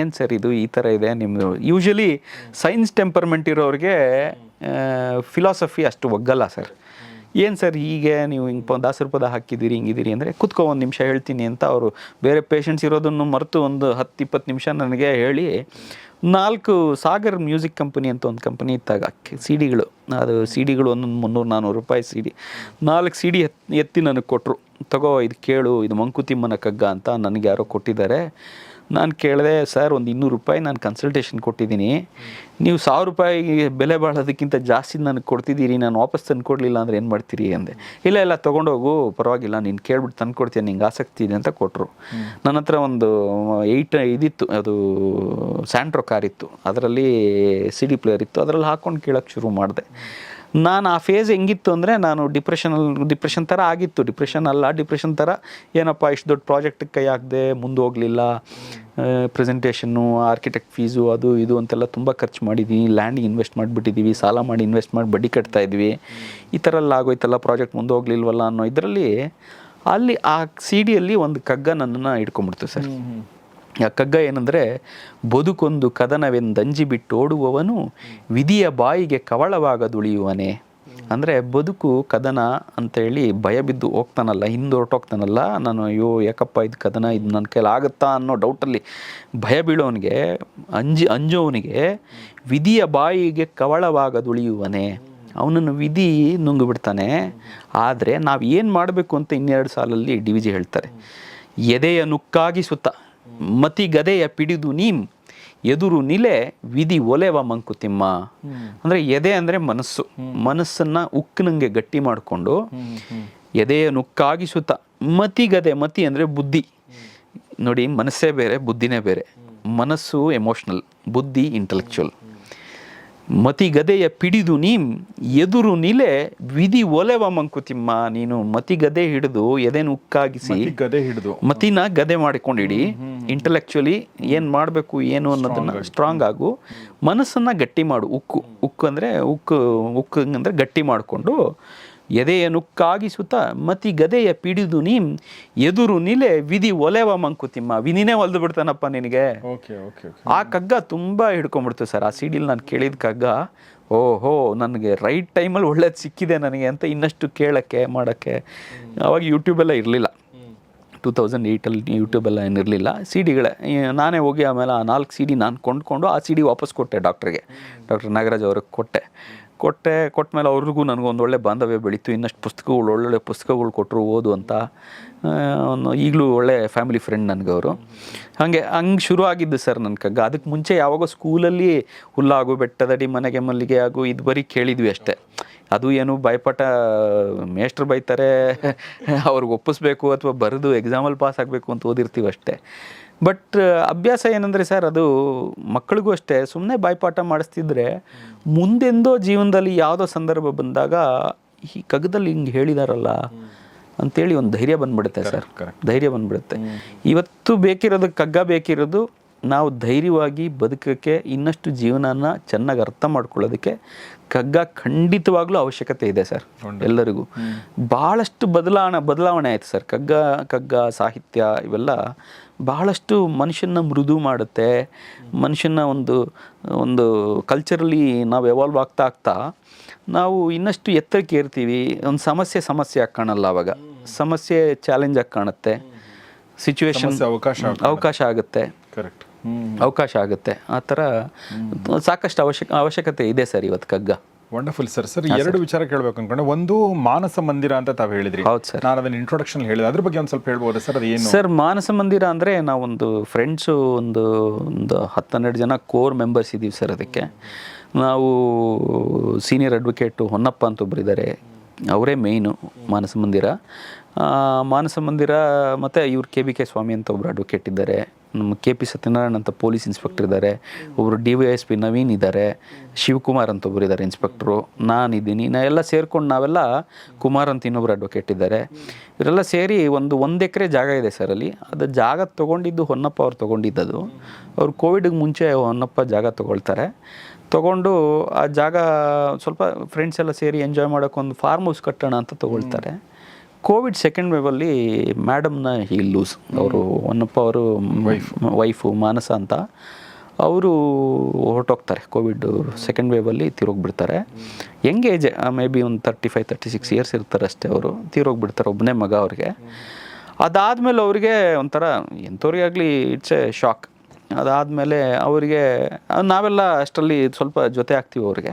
ಏನು ಸರ್ ಇದು ಈ ಥರ ಇದೆ? ನಿಮ್ಮದು ಯೂಶ್ವಲಿ ಸೈನ್ಸ್ ಟೆಂಪರ್ಮೆಂಟ್ ಇರೋರಿಗೆ ಫಿಲಾಸಫಿ ಅಷ್ಟು ಒಗ್ಗಲ್ಲ ಸರ್. ಏನು ಸರ್ ಹೀಗೆ ನೀವು ಹಿಂಗೆ ಪ ದಾಸರ ಪದ ಹಾಕಿದ್ದೀರಿ, ಹಿಂಗಿದ್ದೀರಿ ಅಂದರೆ ಕುತ್ಕೊ ಒಂದು ನಿಮಿಷ ಹೇಳ್ತೀನಿ ಅಂತ ಅವರು ಬೇರೆ ಪೇಷಂಟ್ಸ್ ಇರೋದನ್ನು ಮರೆತು ಒಂದು ಹತ್ತು ಇಪ್ಪತ್ತು ನಿಮಿಷ ನನಗೆ ಹೇಳಿ, ನಾಲ್ಕು ಸಾಗರ್ ಮ್ಯೂಸಿಕ್ ಕಂಪನಿ ಅಂತ ಒಂದು ಕಂಪನಿ ಇತ್ತಾಗ ಸಿ ಡಿಗಳು ಅದು ಸಿ ಡಿಗಳು ಒಂದೊಂದು ಮುನ್ನೂರು ನಾನ್ನೂರು ರೂಪಾಯಿ ಸಿ ಡಿ ನಾಲ್ಕು ಸಿ ಡಿ ಎತ್ತಿ ನನಗೆ ಕೊಟ್ಟರು ತಗೋ, ಇದು ಕೇಳು, ಇದು ಮಂಕುತಿಮ್ಮನ ಕಗ್ಗ ಅಂತ ನನಗೆ ಯಾರೋ ಕೊಟ್ಟಿದ್ದಾರೆ. ನಾನು ಕೇಳಿದೆ, ಸರ್, ಒಂದು ಇನ್ನೂರು ರೂಪಾಯಿ ನಾನು ಕನ್ಸಲ್ಟೇಷನ್ ಕೊಟ್ಟಿದ್ದೀನಿ. ನೀವು ಸಾವಿರ ರೂಪಾಯಿ ಬೆಲೆ ಬಾಳೋದಕ್ಕಿಂತ ಜಾಸ್ತಿ ನನಗೆ ಕೊಡ್ತಿದ್ದೀರಿ ನಾನು ವಾಪಸ್ ತಂದು ಕೊಡಲಿಲ್ಲ ಅಂದರೆ ಏನು ಮಾಡ್ತೀರಿ ಅಂದೆ. ಇಲ್ಲ ಇಲ್ಲ ತೊಗೊಂಡೋಗು ಪರವಾಗಿಲ್ಲ ನೀನು ಕೇಳ್ಬಿಟ್ಟು ತಂದು ಕೊಡ್ತೀನಿ ನಿಂಗೆ ಆಸಕ್ತಿ ಇದೆ ಅಂತ ಕೊಟ್ಟರು ನನ್ನ ಹತ್ರ ಒಂದು ಏಯ್ಟ್ ಇದಿತ್ತು ಅದು ಸ್ಯಾಂಟ್ರೋ ಕಾರ್ ಇತ್ತು. ಅದರಲ್ಲಿ ಸಿ ಡಿ ಪ್ಲೇಯರ್ ಇತ್ತು. ಅದರಲ್ಲಿ ಹಾಕ್ಕೊಂಡು ಕೇಳೋಕ್ಕೆ ಶುರು ಮಾಡಿದೆ. ನಾನು ಆ ಫೇಸ್ ಹೆಂಗಿತ್ತು ಅಂದರೆ ನಾನು ಡಿಪ್ರೆಷನ್ ಡಿಪ್ರೆಷನ್ ಥರ ಆಗಿತ್ತು. ಡಿಪ್ರೆಷನ್ ಅಲ್ಲ ಡಿಪ್ರೆಷನ್ ಥರ ಏನಪ್ಪ, ಇಷ್ಟು ದೊಡ್ಡ ಪ್ರಾಜೆಕ್ಟಿಗೆ ಕೈ ಹಾಕದೆ ಮುಂದೆ ಹೋಗಲಿಲ್ಲ. ಪ್ರೆಸೆಂಟೇಷನ್ನು ಆರ್ಕಿಟೆಕ್ಟ್ ಫೀಸು ಅದು ಇದು ಅಂತೆಲ್ಲ ತುಂಬ ಖರ್ಚು ಮಾಡಿದ್ದೀನಿ ಲ್ಯಾಂಡಿಗೆ ಇನ್ವೆಸ್ಟ್ ಮಾಡಿಬಿಟ್ಟಿದ್ದೀವಿ ಸಾಲ ಮಾಡಿ ಇನ್ವೆಸ್ಟ್ ಮಾಡಿ ಬಡ್ಡಿ ಕಟ್ತಾ ಇದ್ವಿ. ಈ ಥರ ಎಲ್ಲ ಆಗೋಯ್ತಲ್ಲ ಪ್ರಾಜೆಕ್ಟ್ ಮುಂದೆ ಹೋಗ್ಲಿಲ್ವಲ್ಲ ಅನ್ನೋ ಇದರಲ್ಲಿ ಅಲ್ಲಿ ಆ ಸಿಡಿಯಲ್ಲಿ ಒಂದು ಕಗ್ಗ ನನ್ನನ್ನು ಇಟ್ಕೊಂಡ್ಬಿಡ್ತು ಸರ್. ಆ ಕಗ್ಗ ಏನಂದರೆ, ಬದುಕೊಂದು ಕದನವೆಂದಂಜಿ ಬಿಟ್ಟು ಓಡುವವನು ವಿಧಿಯ ಬಾಯಿಗೆ ಕವಳವಾಗದುಳಿಯುವನೇ. ಅಂದರೆ ಬದುಕು ಕದನ ಅಂತೇಳಿ ಭಯ ಬಿದ್ದು ಹೋಗ್ತಾನಲ್ಲ ಹಿಂದೆ ಹೊರಟೋಗ್ತಾನಲ್ಲ ನಾನು ಅಯ್ಯೋ ಯಾಕಪ್ಪ ಇದು ಕದನ, ಇದು ನನ್ನ ಕೈಲಿ ಆಗುತ್ತಾ ಅನ್ನೋ ಡೌಟಲ್ಲಿ ಭಯ ಬೀಳೋವನಿಗೆ ಅಂಜಿ ಅಂಜೋವನಿಗೆ ವಿಧಿಯ ಬಾಯಿಗೆ ಕವಳವಾಗದುಳಿಯುವನೇ. ಅವನನ್ನು ವಿಧಿ ನುಂಗು ಬಿಡ್ತಾನೆ ಆದರೆ ನಾವು ಏನು ಮಾಡಬೇಕು ಅಂತ ಇನ್ನೆರಡು ಸಾಲಲ್ಲಿ ಡಿ ಹೇಳ್ತಾರೆ. ಎದೆಯ ನುಕ್ಕಾಗಿ ಸುತ್ತ. ಮತಿ ಗದೆಯ ಪಿಡಿದು ನೀಂ ಎದುರು ನಿಲೆ ವಿಧಿ ಒಲೆವ ಮಂಕುತಿಮ್ಮ ಅಂದ್ರೆ ಎದೆ ಅಂದ್ರೆ ಮನಸ್ಸು. ಮನಸ್ಸನ್ನ ಉಕ್ಕಿನಂಗೆ ಗಟ್ಟಿ ಮಾಡಿಕೊಂಡು ಎದೆಯ ಮತಿ ಗದೆ ಮತಿ ಅಂದ್ರೆ ಬುದ್ಧಿ. ನೋಡಿ ಮನಸ್ಸೇ ಬೇರೆ ಬುದ್ಧಿನೇ ಬೇರೆ. ಮನಸ್ಸು ಎಮೋಷ್ನಲ್ ಬುದ್ಧಿ ಇಂಟೆಲೆಕ್ಚುಯಲ್ ಮತಿ ಗದೆಯ ಪಿಡಿದು ನೀಂ ಎದುರು ನಿಲೆ ವಿಧಿ ಒಲೆವ ಮಂಕುತಿಮ್ಮ ನೀನು ಮತಿ ಗದೆ ಹಿಡಿದು ಎದೆನ ಉಕ್ಕಾಗಿಸಿ ಗದೆ ಹಿಡಿದು. ಮತಿನ ಗದೆ ಮಾಡಿಕೊಂಡಿಡಿ. ಇಂಟಲೆಕ್ಚುಲಿ ಏನು ಮಾಡಬೇಕು ಏನು ಅನ್ನೋದನ್ನ ಸ್ಟ್ರಾಂಗ್ ಆಗು. ಮನಸ್ಸನ್ನ ಗಟ್ಟಿ ಮಾಡು ಉಕ್ಕು. ಉಕ್ಕು ಅಂದ್ರೆ ಉಕ್ಕು ಉಕ್ಕು ಅಂದರೆ ಗಟ್ಟಿ ಮಾಡಿಕೊಂಡು ಎದೆಯ ನುಕ್ಕಾಗಿಸುತ್ತ ಮತಿ ಗದೆಯ ಪಿಡಿದು ನೀಂ ಎದುರು ನಿಲೆ ವಿಧಿ ಒಲೆವ ಮಂಕುತಿಮ್ಮ ವಿನಿನೇ ಒಲ್ದು ಬಿಡ್ತಾನಪ್ಪ ನಿನಗೆ. Okay okay okay. ಆ ಕಗ್ಗ ತುಂಬ ಹಿಡ್ಕೊಂಡ್ಬಿಡ್ತು ಸರ್. ಆ ಸಿಡಿಲ್ ನಾನು ಕೇಳಿದ ಕಗ್ಗ ಓಹೋ ನನಗೆ ರೈಟ್ ಟೈಮಲ್ಲಿ ಒಳ್ಳೇದು ಸಿಕ್ಕಿದೆ ನನಗೆ ಅಂತ ಇನ್ನಷ್ಟು ಕೇಳೋಕ್ಕೆ ಮಾಡೋಕ್ಕೆ. ಅವಾಗ ಯೂಟ್ಯೂಬೆಲ್ಲ ಇರಲಿಲ್ಲ. ಟೂ ತೌಸಂಡ್ ಏಯ್ಟಲ್ಲಿ ಯೂಟ್ಯೂಬೆಲ್ಲ ಏನಿರಲಿಲ್ಲ. ಸಿ ಡಿಗಳೇ ನಾನೇ ಹೋಗಿ ಆಮೇಲೆ ಆ ನಾಲ್ಕು ಸಿ ಡಿ ನಾನು ಕೊಂಡ್ಕೊಂಡು ಆ ಸಿ ಡಿ ವಾಪಸ್ ಕೊಟ್ಟೆ ಡಾಕ್ಟ್ರಿಗೆ ಡಾಕ್ಟರ್ ನಾಗರಾಜ್ ಅವ್ರಿಗೆ ಕೊಟ್ಟೆ. ಕೊಟ್ಟೆ, ಕೊಟ್ಮೇಲೆ ಅವ್ರಿಗೂ ನನಗೊಂದು ಒಳ್ಳೆ ಬಾಂಧವ್ಯ ಬೆಳೀತು. ಇನ್ನಷ್ಟು ಪುಸ್ತಕಗಳು, ಒಳ್ಳೊಳ್ಳೆ ಪುಸ್ತಕಗಳು ಕೊಟ್ಟರು ಓದು ಅಂತ. ಈಗಲೂ ಒಳ್ಳೆ ಫ್ಯಾಮಿಲಿ ಫ್ರೆಂಡ್ ನನಗೆ ಅವರು. ಹಾಗೆ, ಹಂಗೆ ಶುರು ಆಗಿದ್ದು ಸರ್ ನನ್ನ ಕಗ್ಗ. ಅದಕ್ಕೆ ಮುಂಚೆ ಯಾವಾಗೋ ಸ್ಕೂಲಲ್ಲಿ ಹುಲ್ಲಾಗು ಬೆಟ್ಟದಡಿ ಮನೆಗೆ ಮಲ್ಲಿಗೆ ಆಗು ಇದು ಬರೀ ಕೇಳಿದ್ವಿ ಅಷ್ಟೇ. ಅದು ಏನು ಭಯಪಟ್ಟ ಮೇಷ್ಟ್ರು ಬೈತಾರೆ ಅವ್ರಿಗೆ ಒಪ್ಪಿಸ್ಬೇಕು ಅಥವಾ ಬರೆದು ಎಕ್ಸಾಮಲ್ಲಿ ಪಾಸ್ ಆಗಬೇಕು ಅಂತ ಓದಿರ್ತೀವಿ ಅಷ್ಟೇ. ಬಟ್ ಅಭ್ಯಾಸ ಏನಂದರೆ ಸರ್ ಅದು ಮಕ್ಕಳಿಗೂ ಅಷ್ಟೇ. ಸುಮ್ಮನೆ ಬಾಯ್ಪಾಠ ಮಾಡಿಸ್ತಿದ್ರೆ ಮುಂದೆಂದೋ ಜೀವನದಲ್ಲಿ ಯಾವುದೋ ಸಂದರ್ಭ ಬಂದಾಗ ಈ ಕಗ್ಗದಲ್ಲಿ ಹಿಂಗೆ ಹೇಳಿದಾರಲ್ಲ ಅಂತೇಳಿ ಒಂದು ಧೈರ್ಯ ಬಂದ್ಬಿಡುತ್ತೆ ಸರ್ ಧೈರ್ಯ ಬಂದ್ಬಿಡುತ್ತೆ. ಇವತ್ತು ಬೇಕಿರೋದು ಕಗ್ಗ ಬೇಕಿರೋದು ನಾವು ಧೈರ್ಯವಾಗಿ ಬದುಕೋಕ್ಕೆ ಇನ್ನಷ್ಟು ಜೀವನನ ಚೆನ್ನಾಗಿ ಅರ್ಥ ಮಾಡ್ಕೊಳ್ಳೋದಕ್ಕೆ ಕಗ್ಗ ಖಂಡಿತವಾಗ್ಲೂ ಅವಶ್ಯಕತೆ ಇದೆ ಸರ್ ಎಲ್ಲರಿಗೂ. ಭಾಳಷ್ಟು ಬದಲಾವಣೆ ಬದಲಾವಣೆ ಆಯ್ತು ಸರ್. ಕಗ್ಗ ಕಗ್ಗ ಸಾಹಿತ್ಯ ಇವೆಲ್ಲ ಬಹಳಷ್ಟು ಮನುಷ್ಯನ ಮೃದು ಮಾಡುತ್ತೆ. ಮನುಷ್ಯನ ಒಂದು ಒಂದು ಕಲ್ಚರಲಿ ನಾವು ಎವಾಲ್ವ್ ಆಗ್ತಾ ಆಗ್ತಾ ನಾವು ಇನ್ನಷ್ಟು ಎತ್ತರಕ್ಕೆ ಏರ್ತೀವಿ. ಒಂದು ಸಮಸ್ಯೆ ಸಮಸ್ಯೆ ಆಗಿ ಕಾಣಲ್ಲ ಅವಾಗ. ಸಮಸ್ಯೆ ಚಾಲೆಂಜ್ ಆಗಿ ಕಾಣುತ್ತೆ. ಸಿಚುವೇಶನ್ ಅವಕಾಶ ಅವಕಾಶ ಆಗುತ್ತೆ. ಕರೆಕ್ಟ್ ಅವಕಾಶ ಆಗುತ್ತೆ. ಆ ಥರ ಸಾಕಷ್ಟು ಅವಶ್ಯಕ ಅವಶ್ಯಕತೆ ಇದೆ ಸರ್ ಇವತ್ತು ಕಗ್ಗ. ವಂಡರ್ಫುಲ್ ಸರ್ ಸರ್ ಎರಡು ವಿಚಾರ ಕೇಳಬೇಕು ಅನ್ಕೊಂಡೆ. ಒಂದು ಮಾನಸ ಮಂದಿರ ಅಂತ ತಾವು ಹೇಳಿದ್ರಿ. ಹೌದು ಸರ್ ನಾನು ಅದನ್ನ ಇಂಟ್ರೊಡಕ್ಷನ್ ಹೇಳಿದೆ. ಅದ್ರ ಬಗ್ಗೆ ಒಂದು ಸ್ವಲ್ಪ ಹೇಳ್ಬೋದು ಸರ್ ಅದು ಏನು ಸರ್ ಮಾನಸ ಮಂದಿರ ಅಂದರೆ ನಾವೊಂದು ಫ್ರೆಂಡ್ಸು ಒಂದು ಒಂದು ಹತ್ತೆರಡು ಜನ ಕೋರ್ ಮೆಂಬರ್ಸ್ ಇದ್ದೀವಿ ಸರ್ ಅದಕ್ಕೆ. ನಾವು ಸೀನಿಯರ್ ಅಡ್ವೊಕೇಟು ಹೊನ್ನಪ್ಪ ಅಂತ ಒಬ್ರು ಇದ್ದಾರೆ ಅವರೇ ಮೇಯ್ನು ಮಾನಸ ಮಂದಿರ. ಮಾನಸ ಮಂದಿರ ಮತ್ತು ಇವ್ರು ಕೆ ಬಿ ಕೆ ಸ್ವಾಮಿ ಅಂತ ಒಬ್ಬರು ಅಡ್ವೊಕೇಟ್ ಇದ್ದಾರೆ. ನಮ್ಮ ಕೆ ಪಿ ಸತ್ಯನಾರಾಯಣ್ ಅಂತ ಪೊಲೀಸ್ ಇನ್ಸ್ಪೆಕ್ಟರ್ ಇದ್ದಾರೆ. ಒಬ್ಬರು D Y S P Naveen ಇದ್ದಾರೆ. ಶಿವಕುಮಾರ್ ಅಂತ ಒಬ್ಬರು ಇದ್ದಾರೆ ಇನ್ಸ್ಪೆಕ್ಟ್ರು. ನಾನಿದ್ದೀನಿ. ನಾ ಎಲ್ಲ ಸೇರ್ಕೊಂಡು ನಾವೆಲ್ಲ ಕುಮಾರ್ ಅಂತ ಇನ್ನೊಬ್ರು ಅಡ್ವೊಕೇಟ್ ಇದ್ದಾರೆ. ಇವರೆಲ್ಲ ಸೇರಿ ಒಂದು ಒಂದು ಎಕರೆ ಜಾಗ ಇದೆ ಸರ್ ಅಲ್ಲಿ. ಅದು ಜಾಗ ತೊಗೊಂಡಿದ್ದು ಹೊನ್ನಪ್ಪ ಅವ್ರು ತೊಗೊಂಡಿದ್ದದು. ಅವ್ರು ಕೋವಿಡ್ಗೆ ಮುಂಚೆ ಹೊನ್ನಪ್ಪ ಜಾಗ ತೊಗೊಳ್ತಾರೆ. ತೊಗೊಂಡು ಆ ಜಾಗ ಸ್ವಲ್ಪ ಫ್ರೆಂಡ್ಸ್ ಎಲ್ಲ ಸೇರಿ ಎಂಜಾಯ್ ಮಾಡೋಕ್ಕೊಂದು ಫಾರ್ಮ್ ಹೌಸ್ ಕಟ್ಟೋಣ ಅಂತ ತೊಗೊಳ್ತಾರೆ. ಕೋವಿಡ್ ಸೆಕೆಂಡ್ ವೇವಲ್ಲಿ ಮ್ಯಾಡಮ್ನ ಹೀ ಲೂಸ್ ಅವರು ಒನ್ನಪ್ಪ ಅವರು ವೈಫು ಮಾನಸ ಅಂತ. ಅವರು ಹೊರಟೋಗ್ತಾರೆ. ಕೋವಿಡ್ ಸೆಕೆಂಡ್ ವೇವಲ್ಲಿ ತೀರೋಗ್ಬಿಡ್ತಾರೆ. ಯಂಗ್ ಏಜ್ ಮೇ ಬಿ ಒಂದು thirty five thirty six years ಇರ್ತಾರೆ ಅಷ್ಟೇ ಅವರು. ತೀರೋಗ್ಬಿಡ್ತಾರೆ ಒಬ್ಬನೇ ಮಗ ಅವ್ರಿಗೆ. ಅದಾದಮೇಲೆ ಅವರಿಗೆ ಒಂಥರ ಎಂಥವ್ರಿಗೆ ಆಗಲಿ ಇಟ್ಸ್ ಎ ಶಾಕ್ ಅದಾದಮೇಲೆ ಅವರಿಗೆ ನಾವೆಲ್ಲ ಅಷ್ಟರಲ್ಲಿ ಸ್ವಲ್ಪ ಜೊತೆ ಆಗ್ತೀವಿ ಅವ್ರಿಗೆ.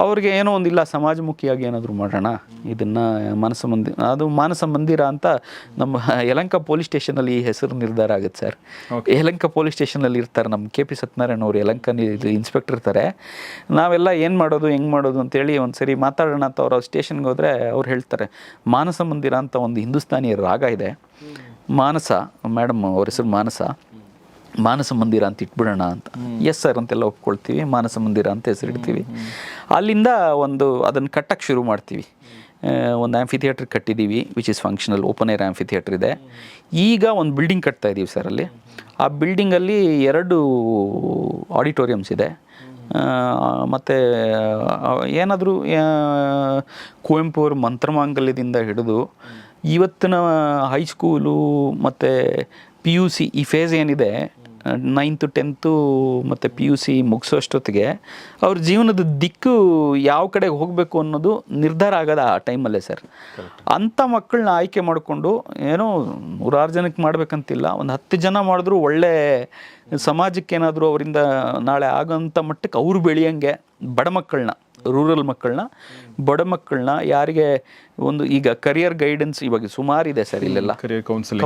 ಅವ್ರಿಗೆ ಏನೋ ಒಂದಿಲ್ಲ ಸಮಾಜಮುಖಿಯಾಗಿ ಏನಾದರೂ ಮಾಡೋಣ. ಇದನ್ನು ಮಾನಸ ಮಂದಿರ ಅದು ಮಾನಸ ಮಂದಿರ ಅಂತ ನಮ್ಮ ಯಲಂಕ ಪೊಲೀಸ್ ಸ್ಟೇಷನಲ್ಲಿ ಈ ಹೆಸರು ನಿರ್ಧಾರ ಆಗುತ್ತೆ ಸರ್. ಯಲಂಕ ಪೊಲೀಸ್ ಸ್ಟೇಷನಲ್ಲಿ ಇರ್ತಾರೆ ನಮ್ಮ ಕೆ ಪಿ ಸತ್ಯನಾರಾಯಣ ಅವರು ಯಲಂಕ ಇನ್ಸ್ಪೆಕ್ಟರ್ ಇರ್ತಾರೆ. ನಾವೆಲ್ಲ ಏನು ಮಾಡೋದು ಹೆಂಗೆ ಮಾಡೋದು ಅಂತೇಳಿ ಒಂದು ಸರಿ ಮಾತಾಡೋಣ ಅಂತ ಅವ್ರು ಸ್ಟೇಷನ್ಗೆ ಹೋದರೆ ಅವ್ರು ಹೇಳ್ತಾರೆ. ಮಾನಸ ಮಂದಿರ ಅಂತ ಒಂದು ಹಿಂದೂಸ್ತಾನಿ ರಾಗ ಇದೆ. ಮಾನಸ ಮೇಡಮ್ ಅವ್ರ ಹೆಸರು ಮಾನಸ. ಮಾನಸ ಮಂದಿರ ಅಂತ ಇಟ್ಬಿಡೋಣ ಅಂತ. ಎಸ್ ಸರ್ ಅಂತೆಲ್ಲ ಒಪ್ಕೊಳ್ತೀವಿ ಮಾನಸ ಮಂದಿರ ಅಂತ ಹೆಸರಿಡ್ತೀವಿ ಅಲ್ಲಿಂದ ಒಂದು ಅದನ್ನು ಕಟ್ಟಕ್ಕೆ ಶುರು ಮಾಡ್ತೀವಿ. ಒಂದು amphitheatre ಕಟ್ಟಿದ್ದೀವಿ which is functional open air amphitheatre ಇದೆ. ಈಗ ಒಂದು ಬಿಲ್ಡಿಂಗ್ ಕಟ್ತಾ ಇದ್ದೀವಿ ಸರ್ ಅಲ್ಲಿ. ಆ ಬಿಲ್ಡಿಂಗಲ್ಲಿ ಎರಡು ಆಡಿಟೋರಿಯಮ್ಸ್ ಇದೆ. ಮತ್ತು ಏನಾದರೂ ಕುವೆಂಪು ಅವ್ರ ಮಂತ್ರಮಾಂಗಲ್ಯದಿಂದ ಹಿಡಿದು ಇವತ್ತಿನ ಹೈಸ್ಕೂಲು ಮತ್ತು ಪಿ ಯು ಸಿ ಈ ಫೇಸ್ ಏನಿದೆ ನೈನ್ತು ಟೆಂತು ಮತ್ತು ಪಿ ಯು ಸಿ ಮುಗಿಸೋಷ್ಟೊತ್ತಿಗೆ ಅವ್ರ ಜೀವನದ ದಿಕ್ಕು ಯಾವ ಕಡೆಗೆ ಹೋಗಬೇಕು ಅನ್ನೋದು ನಿರ್ಧಾರ ಆಗೋದು ಆ ಟೈಮಲ್ಲೇ ಸರ್ ಅಂಥ ಮಕ್ಕಳನ್ನ ಆಯ್ಕೆ ಮಾಡಿಕೊಂಡು ಏನೋ ನೂರಾರು ಜನಕ್ಕೆ ಮಾಡಬೇಕಂತಿಲ್ಲ ಒಂದು ಹತ್ತು ಜನ ಮಾಡಿದ್ರು ಒಳ್ಳೆ ಸಮಾಜಕ್ಕೇನಾದರೂ ಅವರಿಂದ ನಾಳೆ ಆಗೋಂಥ ಮಟ್ಟಕ್ಕೆ ಅವರು ಬೆಳೆಯಂಗೆ ಬಡ ಮಕ್ಕಳನ್ನ. ರೂರಲ್ ಮಕ್ಕಳನ್ನ ಬಡ ಮಕ್ಕಳನ್ನ ಯಾರಿಗೆ ಒಂದು ಈಗ ಕರಿಯರ್ ಗೈಡೆನ್ಸ್ ಇವಾಗ ಸುಮಾರು ಇದೆ ಸರ್ ಇಲ್ಲೆಲ್ಲ.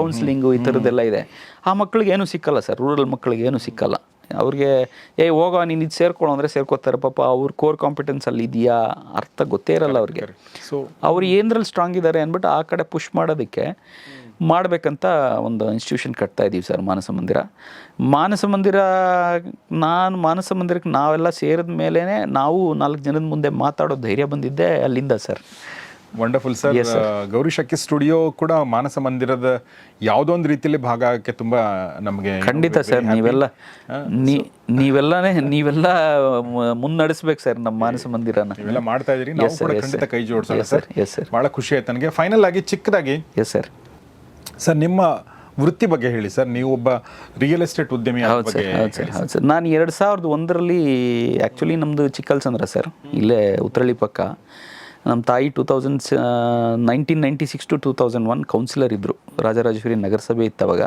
ಕೌನ್ಸಿಲಿಂಗು ಈ ಥರದ್ದೆಲ್ಲ ಇದೆ. ಆ ಮಕ್ಕಳಿಗೆ ಏನು ಸಿಕ್ಕಲ್ಲ ಸರ್ ರೂರಲ್ ಮಕ್ಕಳಿಗೆ ಏನು ಸಿಕ್ಕಲ್ಲ. ಅವ್ರಿಗೆ ಏ ಹೋಗೋ ನೀನು ಇದು ಸೇರ್ಕೊಳ್ಳೋ ಅಂದರೆ ಸೇರ್ಕೋತಾರೆ ಪಾಪ ಅವ್ರ ಕೋರ್ ಕಾಂಪಿಟೆನ್ಸ್ ಅಲ್ಲಿ ಇದೆಯಾ? ಅರ್ಥ ಗೊತ್ತೇ ಇರಲ್ಲ ಅವ್ರಿಗೆ. ಸೊ ಅವ್ರು ಏನರಲ್ಲಿ ಸ್ಟ್ರಾಂಗ್ ಇದ್ದಾರೆ ಅಂದ್ಬಿಟ್ಟು ಆ ಕಡೆ ಪುಷ್ ಮಾಡೋದಕ್ಕೆ ಮಾಡಬೇಕಂತ ಒಂದು ಇನ್ಸ್ಟಿಟ್ಯೂಷನ್ ಕಟ್ತಾ ಇದ್ದೀವಿ ಸರ್ ಮಾನಸ ಮಂದಿರ. ಮಾನಸ ಮಂದಿರ ನಾನು ಮಾನಸ ಮಂದಿರಕ್ಕೆ ನಾವೆಲ್ಲ ಸೇರಿದ ಮೇಲೇ ನಾವು ನಾಲ್ಕು ಜನದ ಮುಂದೆ ಮಾತಾಡೋ ಧೈರ್ಯ ಬಂದಿದ್ದೆ ಅಲ್ಲಿಂದ sir wonderful sir Gauri Shakti studio ಕೂಡ ಮಾನಸ ಮಂದಿರದ ಯಾವುದೋ ಒಂದು ರೀತಿಯಲ್ಲಿ ಭಾಗ ಆಗಕ್ಕೆ ತುಂಬಾ ನಮಗೆ ಖಂಡಿತ ಸರ್ ನೀವೆಲ್ಲ ನೀವೆಲ್ಲನೇ ನೀವೆಲ್ಲ ಮುನ್ನಡೆಸ್ಬೇಕು ಸರ್ ನಮ್ಮ ಮಾನಸ ಮಂದಿರನ. ಇವೆಲ್ಲ ಮಾಡ್ತಾ ಇದೀರಿ ನಾವು ಕೂಡ ಖಂಡಿತ ಕೈ ಜೋಡಿಸಲ್ಲ ಸರ್. ಬಹಳ ಖುಷಿ ಆಯ್ತು. ನನಗೆ ಫೈನಲ್ ಆಗಿ ಚಿಕ್ಕದಾಗಿ ಎಸ್ ಸರ್ ಸರ್ ನಿಮ್ಮ ವೃತ್ತಿ ಬಗ್ಗೆ ಹೇಳಿ ಸರ್. ನೀವು ಒಬ್ಬ ರಿಯಲ್ ಎಸ್ಟೇಟ್ ಉದ್ಯಮಿ ಹೌದು ಸರ್ ಹೌದು ಸರ್ ಹೌದು ಸರ್. ನಾನು ಎರಡು ಸಾವಿರದ ಒಂದರಲ್ಲಿ ಆ್ಯಕ್ಚುಲಿ ನಮ್ಮದು ಚಿಕ್ಕಲ್ಸಂದ್ರ ಸರ್. ಇಲ್ಲೇ ಉತ್ತರಳ್ಳಿ ಪಕ್ಕ. ನಮ್ಮ ತಾಯಿ two thousand nineteen ninety six to two thousand one councillor ಇದ್ದರು ರಾಜರಾಜೇಶ್ವರಿ ನಗರಸಭೆ ಇತ್ತು ಅವಾಗ.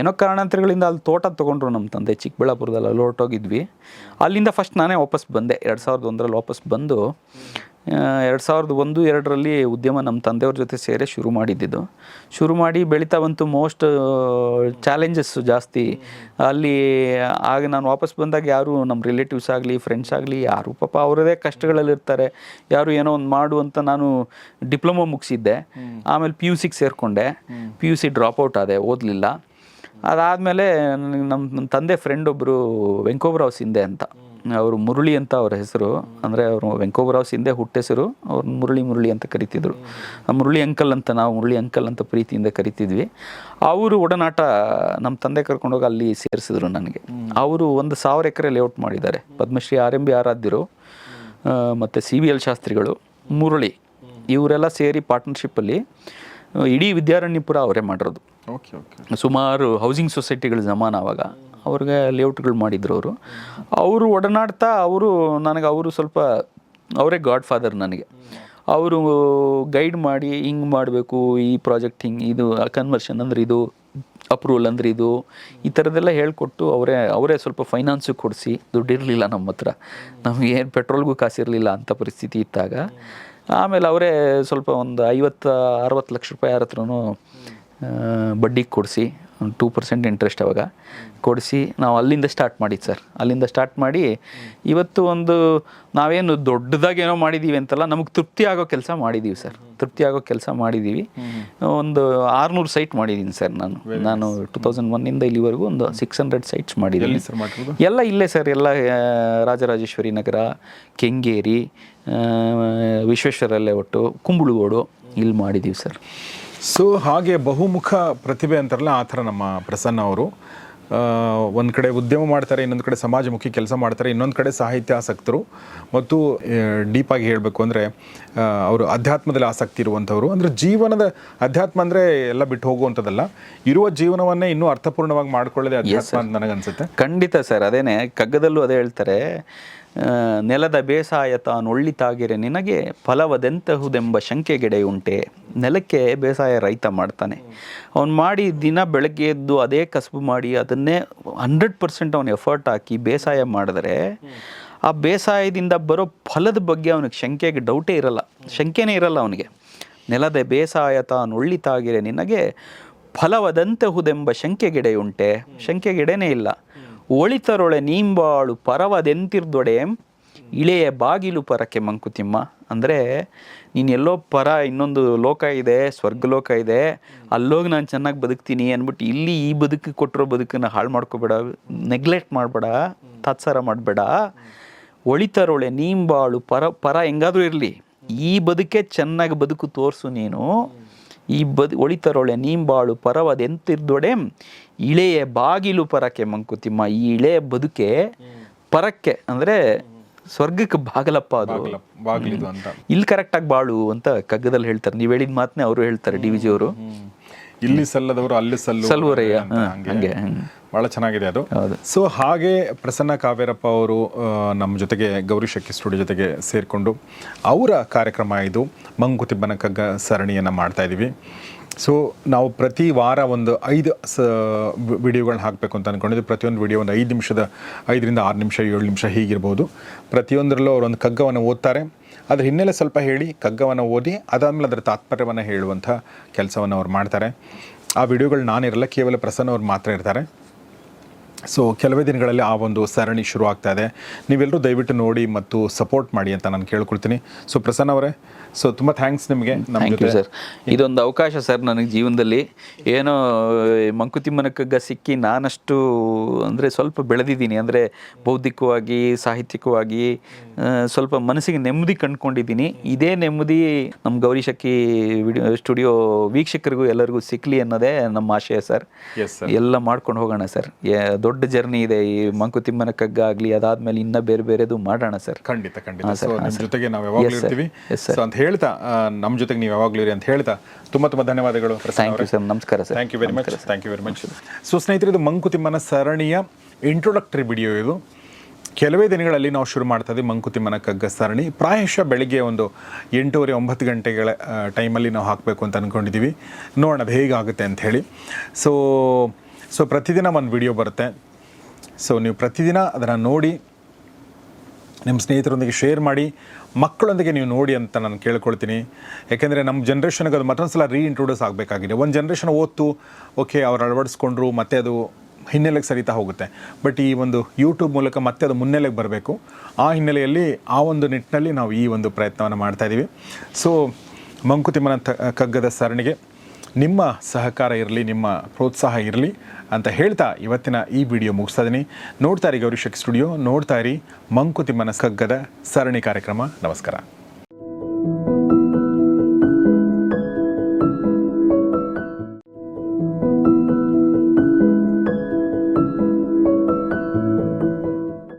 ಏನೋ ಕಾರಣಾಂತರಗಳಿಂದ ಅಲ್ಲಿ ತೋಟ ತೊಗೊಂಡ್ರು ನಮ್ಮ ತಂದೆ. ಚಿಕ್ಕಬಳ್ಳಾಪುರದಲ್ಲಿ ಅಲ್ಲಿ ಹೊರಟೋಗಿದ್ವಿ ಅಲ್ಲಿಂದ ಫಸ್ಟ್ ನಾನೇ ವಾಪಸ್ ಬಂದೆ. ಎರಡು ಸಾವಿರದ ಒಂದರಲ್ಲಿ ವಾಪಸ್ ಬಂದು ಎರಡು ಸಾವಿರದ ಒಂದು ಎರಡರಲ್ಲಿ ಉದ್ಯಮ ನಮ್ಮ ತಂದೆಯವ್ರ ಜೊತೆ ಸೇರಿ ಶುರು ಮಾಡಿದ್ದಿದ್ದು. ಶುರು ಮಾಡಿ ಬೆಳೀತಾ ಬಂತು ಮೋಸ್ಟ್ ಚಾಲೆಂಜಸ್ಸು ಜಾಸ್ತಿ. ಅಲ್ಲಿ ಆಗ ನಾನು ವಾಪಸ್ ಬಂದಾಗ ಯಾರು ನಮ್ಮ ರಿಲೇಟಿವ್ಸ್ ಆಗಲಿ ಫ್ರೆಂಡ್ಸ್ ಆಗಲಿ ಯಾರು ಪಾಪ ಅವರದೇ ಕಷ್ಟಗಳಲ್ಲಿರ್ತಾರೆ ಯಾರು ಏನೋ ಒಂದು ಮಾಡು ಅಂತ ನಾನು ಡಿಪ್ಲೊಮೊ ಮುಗಿಸಿದ್ದೆ. ಆಮೇಲೆ ಪಿ ಯು ಸಿಗೆ ಸೇರಿಕೊಂಡೆ. ಪಿ ಯು ಸಿ ಡ್ರಾಪ್ಔಟ್ ಆದೆ ಓದಲಿಲ್ಲ. ಅದಾದಮೇಲೆ ನಮ್ಮ ನಮ್ಮ ತಂದೆ ಫ್ರೆಂಡ್ ಒಬ್ಬರು ವೆಂಕೋಬರಾವ್ ಸಿಂದೆ ಅಂತ. ಅವರು ಮುರುಳಿ ಅಂತ ಅವರ ಹೆಸರು. ಅಂದರೆ ಅವರು ವೆಂಕೋಬರಾವ್ ಸಿಂಧೆ ಹುಟ್ಟೆಸರು ಅವ್ರು ಮುರುಳಿ ಮುರುಳಿ ಅಂತ ಕರಿತಿದ್ರು. ಆ ಮುರುಳಿ ಅಂಕಲ್ ಅಂತ ನಾವು ಮುರುಳಿ ಅಂಕಲ್ ಅಂತ ಪ್ರೀತಿಯಿಂದ ಕರಿತಿದ್ವಿ. ಅವರು ಒಡನಾಟ ನಮ್ಮ ತಂದೆ ಕರ್ಕೊಂಡೋಗಿ ಅಲ್ಲಿ ಸೇರಿಸಿದ್ರು ನನಗೆ. ಅವರು ಒಂದು ಸಾವಿರ ಎಕರೆ ಲೇಔಟ್ ಮಾಡಿದ್ದಾರೆ. ಪದ್ಮಶ್ರೀ ಆರ್ ಎಂ ಬಿ ಆರಾಧ್ಯರು ಮತ್ತು ಸಿ ವಿ ಎಲ್ ಶಾಸ್ತ್ರಿಗಳು ಮುರುಳಿ. ಇವರೆಲ್ಲ ಸೇರಿ ಪಾರ್ಟ್ನರ್ಶಿಪ್ಪಲ್ಲಿ ಇಡೀ ವಿದ್ಯಾರಣ್ಯಪುರ ಅವರೇ ಮಾಡಿರೋದು. Okay okay. ಸುಮಾರು ಹೌಸಿಂಗ್ ಸೊಸೈಟಿಗಳ ಜಮಾನ ಅವಾಗ ಅವ್ರಿಗೆ ಲೇಔಟ್ಗಳು ಮಾಡಿದ್ರು ಅವರು. ಅವರು ಒಡನಾಡ್ತಾ ಅವರು ನನಗೆ ಅವರು ಸ್ವಲ್ಪ ಅವರೇ ಗಾಡ್ ಫಾದರ್ ನನಗೆ. ಅವರು ಗೈಡ್ ಮಾಡಿ ಹಿಂಗೆ ಮಾಡಬೇಕು, ಈ ಪ್ರಾಜೆಕ್ಟ್ ಹಿಂಗೆ ಇದು ಕನ್ವರ್ಷನ್ ಅಂದ್ರೆ ಇದು ಅಪ್ರೂವಲ್ ಅಂದ್ರೆ ಇದು, ಈ ಥರದ್ದೆಲ್ಲ ಹೇಳ್ಕೊಟ್ಟು ಅವರೇ ಅವರೇ ಸ್ವಲ್ಪ ಫೈನಾನ್ಸು ಕೊಡಿಸಿ ದುಡ್ಡಿರಲಿಲ್ಲ ನಮ್ಮ ಹತ್ರ. ನಮಗೇನು ಪೆಟ್ರೋಲ್ಗೂ ಕಾಸಿರಲಿಲ್ಲ ಅಂಥ ಪರಿಸ್ಥಿತಿ ಇದ್ದಾಗ, ಆಮೇಲೆ ಅವರೇ ಸ್ವಲ್ಪ ಒಂದು ಐವತ್ತು ಅರವತ್ತು ಲಕ್ಷ ರೂಪಾಯಿ ಯಾರ ಹತ್ರನೂ ಬಡ್ಡಿಗೆ ಕೊಡಿಸಿ ಒಂದು ಟೂ ಪರ್ಸೆಂಟ್ ಇಂಟ್ರೆಸ್ಟ್ ಅವಾಗ ಕೊಡಿಸಿ ನಾವು ಅಲ್ಲಿಂದ ಸ್ಟಾರ್ಟ್ ಮಾಡಿದ್ದು ಸರ್ ಅಲ್ಲಿಂದ ಸ್ಟಾರ್ಟ್ ಮಾಡಿ ಇವತ್ತು ಒಂದು ನಾವೇನು ದೊಡ್ಡದಾಗಿ ಏನೋ ಮಾಡಿದ್ದೀವಿ ಅಂತಲ್ಲ ನಮಗೆ ತೃಪ್ತಿ ಆಗೋ ಕೆಲಸ ಮಾಡಿದ್ದೀವಿ ಸರ್ ತೃಪ್ತಿ ಆಗೋ ಕೆಲಸ ಮಾಡಿದ್ದೀವಿ ಒಂದು ಆರುನೂರು ಸೈಟ್ ಮಾಡಿದ್ದೀನಿ ಸರ್ ನಾನು. ನಾನು ಟೂ ತೌಸಂಡ್ ಒನ್ನಿಂದ ಇಲ್ಲಿವರೆಗೂ ಒಂದು ಸಿಕ್ಸ್ ಹಂಡ್ರೆಡ್ ಸೈಟ್ಸ್ ಮಾಡಿದ್ದೀನಿ ಎಲ್ಲಿ ಸರ್ ಮಾಡಿರೋದು ಎಲ್ಲ ಇಲ್ಲೇ ಸರ್ ಎಲ್ಲ ರಾಜರಾಜೇಶ್ವರಿ ನಗರ ಕೆಂಗೇರಿ ವಿಶ್ವೇಶ್ವರಲ್ಲೇ ಒಟ್ಟು ಕುಂಬಳಗೋಡು ಇಲ್ಲಿ ಮಾಡಿದ್ದೀವಿ ಸರ್ ಸೊ ಹಾಗೆ ಬಹುಮುಖ ಪ್ರತಿಭೆ ಅಂತಾರಲ್ಲ, ಆ ಥರ ನಮ್ಮ ಪ್ರಸನ್ನ ಅವರು. ಒಂದು ಕಡೆ ಉದ್ಯಮ ಮಾಡ್ತಾರೆ, ಇನ್ನೊಂದು ಕಡೆ ಸಮಾಜಮುಖಿ ಕೆಲಸ ಮಾಡ್ತಾರೆ, ಇನ್ನೊಂದು ಕಡೆ ಸಾಹಿತ್ಯ ಆಸಕ್ತರು ಮತ್ತು ಡೀಪಾಗಿ ಹೇಳಬೇಕು ಅಂದರೆ ಅವರು ಅಧ್ಯಾತ್ಮದಲ್ಲಿ ಆಸಕ್ತಿ ಇರುವಂಥವ್ರು. ಅಂದರೆ ಜೀವನದ ಅಧ್ಯಾತ್ಮ ಅಂದರೆ ಎಲ್ಲ ಬಿಟ್ಟು ಹೋಗುವಂಥದ್ದಲ್ಲ. ಇರುವ ಜೀವನವನ್ನೇ ಇನ್ನೂ ಅರ್ಥಪೂರ್ಣವಾಗಿ ಮಾಡ್ಕೊಳ್ಳೋದೇ ಅಧ್ಯಾತ್ಮ ಅಂತ ನನಗನ್ಸುತ್ತೆ. ಖಂಡಿತ ಸರ್ ಅದೇನೆ ಕಗ್ಗದಲ್ಲೂ ಅದೇ ಹೇಳ್ತಾರೆ ನೆಲದ ಬೇಸಾಯ ತಾನೊಳ್ಳಿತಾಗಿರೆ ನಿನಗೆ ಫಲವದೆಂತಹುದೆಂಬ ಶಂಕೆಗೆಡೆ ಉಂಟೆ. ನೆಲಕ್ಕೆ ಬೇಸಾಯ ರೈತ ಮಾಡ್ತಾನೆ. ಅವ್ನು ಮಾಡಿ ದಿನ ಬೆಳಗ್ಗೆ ಎದ್ದು ಅದೇ ಕಸಬು ಮಾಡಿ ಅದನ್ನೇ ಹಂಡ್ರೆಡ್ ಪರ್ಸೆಂಟ್ ಅವನು ಎಫರ್ಟ್ ಹಾಕಿ ಬೇಸಾಯ ಮಾಡಿದ್ರೆ ಆ ಬೇಸಾಯದಿಂದ ಬರೋ ಫಲದ ಬಗ್ಗೆ ಅವನಿಗೆ ಶಂಕೆಗೆ ಡೌಟೇ ಇರಲ್ಲ. ಶಂಕೆನೇ ಇರಲ್ಲ ಅವನಿಗೆ. ನೆಲದ ಬೇಸಾಯ ತಾನುಳ್ಳಿತಾಗಿರೆ ನಿನಗೆ ಫಲವದಂತಹುದೆಂಬ ಶಂಕೆಗಿಡೆಯುಂಟೆ ಶಂಕೆಗಿಡೆನೇ ಇಲ್ಲ. ಒಳಿತರೊಳೆ ನೀಂಬಾಳು ಪರವದೆಂತಿರ್ದೊಡೆ. ಇಳೆಯ ಬಾಗಿಲು ಪರಕ್ಕೆ ಮಂಕುತಿಮ್ಮ. ಅಂದರೆ ನೀನು ಎಲ್ಲೋ ಪರ, ಇನ್ನೊಂದು ಲೋಕ ಇದೆ, ಸ್ವರ್ಗಲೋಕ ಇದೆ. ಅಲ್ಲೋಗಿ ನಾನು ಚೆನ್ನಾಗಿ ಬದುಕ್ತೀನಿ ಅಂದ್ಬಿಟ್ಟು ಇಲ್ಲಿ ಈ ಬದುಕು ಕೊಟ್ಟಿರೋ ಬದುಕನ್ನು ಹಾಳು ಮಾಡ್ಕೋಬೇಡ ನೆಗ್ಲೆಕ್ಟ್ ಮಾಡಬೇಡ, ತಾತ್ಸಾರ ಮಾಡಬೇಡ. ಒಳಿತರೊಳೆ ನೀಂಬಾಳು ಪರ ಪರ ಹೆಂಗಾದ್ರೂ ಇರಲಿ. ಈ ಬದುಕೆ ಚೆನ್ನಾಗಿ ಬದುಕು ತೋರಿಸು ನೀನು. ಈ ಬದು ಒಳಿತರೊಳೆ ನೀಂಬಾಳು ಪರವದೆಂತಿರ್ದೊಡೆ ಇಳೆಯ ಬಾಗಿಲು ಪರಕ್ಕೆ ಮಂಕುತಿಮ್ಮ. ಈ ಇಳೆಯ ಬದುಕೆ ಪರಕ್ಕೆ ಅಂದರೆ ಸ್ವರ್ಗಕ್ಕೆ ಬಾಗಲಪ್ಪ ಅದು. ಇಲ್ಲಿ ಕರೆಕ್ಟಾಗಿ ಬಾಳು ಅಂತ ಕಗ್ಗದಲ್ಲಿ ಹೇಳ್ತಾರೆ. ನೀವು ಹೇಳಿದ ಮಾತನ್ನೇ ಅವರು ಹೇಳ್ತಾರೆ ಡಿ ವಿಜಿ ಅವರು ಇಲ್ಲಿ ಸಲ್ಲದವರು ಅಲ್ಲಿ ಸಲ್ಲು ಸಲ್ವರಯ್ಯ ಅಂತ ಹಾ, ಹಂಗೆ. ಬಹಳ ಚೆನ್ನಾಗಿದೆ ಅದು. ಸೊ ಹಾಗೆ ಪ್ರಸನ್ನ ಕಾವೇರಪ್ಪ ಅವರು ನಮ್ಮ ಜೊತೆಗೆ ಗೌರಿ ಶಕ್ತಿ ಸ್ಟುಡಿಯೋ ಜೊತೆಗೆ ಸೇರಿಕೊಂಡು ಅವರ ಕಾರ್ಯಕ್ರಮ ಇದು ಮಂಕುತಿಬ್ಬನ ಕಗ್ಗ ಸರಣಿಯನ್ನು ಮಾಡ್ತಾ ಇದ್ದೀವಿ ಸೊ ನಾವು ಪ್ರತಿ ವಾರ ಒಂದು ಐದು ಸ ವಿಡಿಯೋಗಳನ್ನ ಹಾಕಬೇಕು ಅಂತ ಅಂದ್ಕೊಂಡಿದ್ದು ಪ್ರತಿಯೊಂದು ವಿಡಿಯೋ ಒಂದು ಐದು ನಿಮಿಷದ ಐದರಿಂದ ಆರು ನಿಮಿಷ ಏಳು ನಿಮಿಷ ಹೀಗಿರ್ಬೋದು. ಪ್ರತಿಯೊಂದರಲ್ಲೂ ಅವರೊಂದು ಕಗ್ಗವನ್ನು ಓದ್ತಾರೆ. ಅದ್ರ ಹಿನ್ನೆಲೆ ಸ್ವಲ್ಪ ಹೇಳಿ ಕಗ್ಗವನ್ನು ಓದಿ ಅದಾದಮೇಲೆ ಅದರ ತಾತ್ಪರ್ಯವನ್ನು ಹೇಳುವಂಥ ಕೆಲಸವನ್ನು ಅವ್ರು ಮಾಡ್ತಾರೆ. ಆ ವಿಡಿಯೋಗಳು ನಾನಿರಲ್ಲ ಕೇವಲ ಪ್ರಸನ್ನ ಅವ್ರು ಮಾತ್ರ ಇರ್ತಾರೆ. ಸೊ ಕೆಲವೇ ದಿನಗಳಲ್ಲಿ ಆ ಒಂದು ಸರಣಿ ಶುರು ಆಗ್ತಾ ಇದೆ. ನೀವೆಲ್ಲರೂ ದಯವಿಟ್ಟು ನೋಡಿ ಮತ್ತು ಸಪೋರ್ಟ್ ಮಾಡಿ ಅಂತ ನಾನು ಕೇಳ್ಕೊಳ್ತೀನಿ. ಸೊ ಪ್ರಸನ್ನ ಅವರೇ ಸೊ ತುಂಬ ಥ್ಯಾಂಕ್ಸ್ ನಿಮಗೆ ಥ್ಯಾಂಕ್ ಯು ಸರ್ ಇದೊಂದು ಅವಕಾಶ ಸರ್ ನನಗೆ ಜೀವನದಲ್ಲಿ. ಏನೋ ಮಂಕುತಿಮ್ಮನ ಕಗ್ಗ ಸಿಕ್ಕಿ ನಾನಷ್ಟು ಅಂದರೆ ಸ್ವಲ್ಪ ಬೆಳೆದಿದ್ದೀನಿ. ಅಂದರೆ ಬೌದ್ಧಿಕವಾಗಿ ಸಾಹಿತ್ಯಿಕವಾಗಿ ಸ್ವಲ್ಪ ಮನಸ್ಸಿಗೆ ನೆಮ್ಮದಿ ಕಂಡುಕೊಂಡಿದ್ದೀನಿ. ಇದೇ ನೆಮ್ಮದಿ ನಮ್ಮ ಗೌರಿ ಶಕ್ಕಿ ವಿಡಿಯೋ ಸ್ಟುಡಿಯೋ ವೀಕ್ಷಕರಿಗೂ ಎಲ್ಲರಿಗೂ ಸಿಕ್ಕಲಿ ಅನ್ನೋದೇ ನಮ್ಮ ಆಶಯ ಸರ್ ಎಲ್ಲ ಮಾಡ್ಕೊಂಡು ಹೋಗೋಣ ಸರ್ ಏ- ದೊಡ್ಡ ಜರ್ನಿ ಇದೆ. ಈ ಮಂಕುತಿಮ್ಮನ ಕಗ್ಗ ಆಗಲಿ ಅದಾದ್ಮೇಲೆ ಇನ್ನ ಬೇರೆ ಬೇರೆದು ಮಾಡೋಣ ಸರ್. ಖಂಡಿತ ಖಂಡಿತ. ಸೊ ನಿಮ್ಮ ಜೊತೆಗೆ ನಾವು ಯಾವಾಗಲೂ. ಇರ್ತೀವಿ. ಸೊ ಅಂತ ಹೇಳ್ತಾ ನಮ್ಮ ಜೊತೆಗೆ ನೀವು ಯಾವಾಗಲೂ ಇರಿ ಅಂತ ಹೇಳ್ತಾ ತುಂಬ ತುಂಬ ಧನ್ಯವಾದಗಳು ಥ್ಯಾಂಕ್ ಯು ಸರ್ ನಮಸ್ಕಾರ sir thank you very much thank you very much so ಸ್ನೇಹಿತರೆ ಇದು ಮಂಕುತಿಮ್ಮನ ಸರಣಿಯ ಇಂಟ್ರೊಡಕ್ಟರಿ ವಿಡಿಯೋ ಇದು. ಕೆಲವೇ ದಿನಗಳಲ್ಲಿ ನಾವು ಶುರು ಮಾಡ್ತಾ ಇದ್ದೀವಿ ಮಂಕುತಿಮ್ಮನ ಕಗ್ಗ ಸರಣಿ. ಪ್ರಾಯಶಃ ಬೆಳಿಗ್ಗೆ ಒಂದು ಎಂಟೂವರೆ ಒಂಬತ್ತು ಗಂಟೆಗಳ ಟೈಮಲ್ಲಿ ನಾವು ಹಾಕಬೇಕು ಅಂತ ಅಂದ್ಕೊಂಡಿದ್ದೀವಿ ನೋಡೋಣ ಅದು ಹೇಗಾಗುತ್ತೆ ಅಂತ ಹೇಳಿ. ಸೊ ಸೊ ಪ್ರತಿದಿನ ಒಂದು ವಿಡಿಯೋ ಬರುತ್ತೆ. ಸೊ ನೀವು ಪ್ರತಿದಿನ ಅದನ್ನು ನೋಡಿ ನಿಮ್ಮ ಸ್ನೇಹಿತರೊಂದಿಗೆ ಶೇರ್ ಮಾಡಿ, ಮಕ್ಕಳೊಂದಿಗೆ ನೀವು ನೋಡಿ ಅಂತ ನಾನು ಕೇಳ್ಕೊಳ್ತೀನಿ. ಯಾಕೆಂದರೆ ನಮ್ಮ ಜನ್ರೇಷನ್ಗೆ ಅದು ಮತ್ತೊಂದು ಸಲ ರೀಇಂಟ್ರೊಡ್ಯೂಸ್ ಆಗಬೇಕಾಗಿದೆ. ಒಂದು ಜನ್ರೇಷನ್ ಓದ್ತು ಓಕೆ ಅವ್ರು ಅಳವಡಿಸ್ಕೊಂಡ್ರು, ಮತ್ತೆ ಅದು ಹಿನ್ನೆಲೆಗೆ ಸರಿತಾ ಹೋಗುತ್ತೆ. ಬಟ್ ಈ ಒಂದು ಯೂಟ್ಯೂಬ್ ಮೂಲಕ ಮತ್ತೆ ಅದು ಮುನ್ನೆಲೆಗೆ ಬರಬೇಕು. ಆ ಹಿನ್ನೆಲೆಯಲ್ಲಿ ಆ ಒಂದು ನಿಟ್ಟಿನಲ್ಲಿ ನಾವು ಈ ಒಂದು ಪ್ರಯತ್ನವನ್ನು ಮಾಡ್ತಾಯಿದ್ದೀವಿ ಸೊ ಮಂಕುತಿಮ್ಮನ ಕಗ್ಗದ ಸರಣಿಗೆ ನಿಮ್ಮ ಸಹಕಾರ ಇರಲಿ, ನಿಮ್ಮ ಪ್ರೋತ್ಸಾಹ ಇರಲಿ. ಅಂತ ಹೇಳ್ತಾ ಇವತ್ತಿನ ಈ ವಿಡಿಯೋ ಮುಗಿಸ್ತಾ ಇದ್ದೀನಿ ನೋಡ್ತಾ ಇರಿ ಗೌರಿಶಕ್ ಸ್ಟುಡಿಯೋ, ನೋಡ್ತಾ ಇರಿ ಮಂಕುತಿಮ್ಮನ ಕಗ್ಗದ ಸರಣಿ ಕಾರ್ಯಕ್ರಮ. ನಮಸ್ಕಾರ.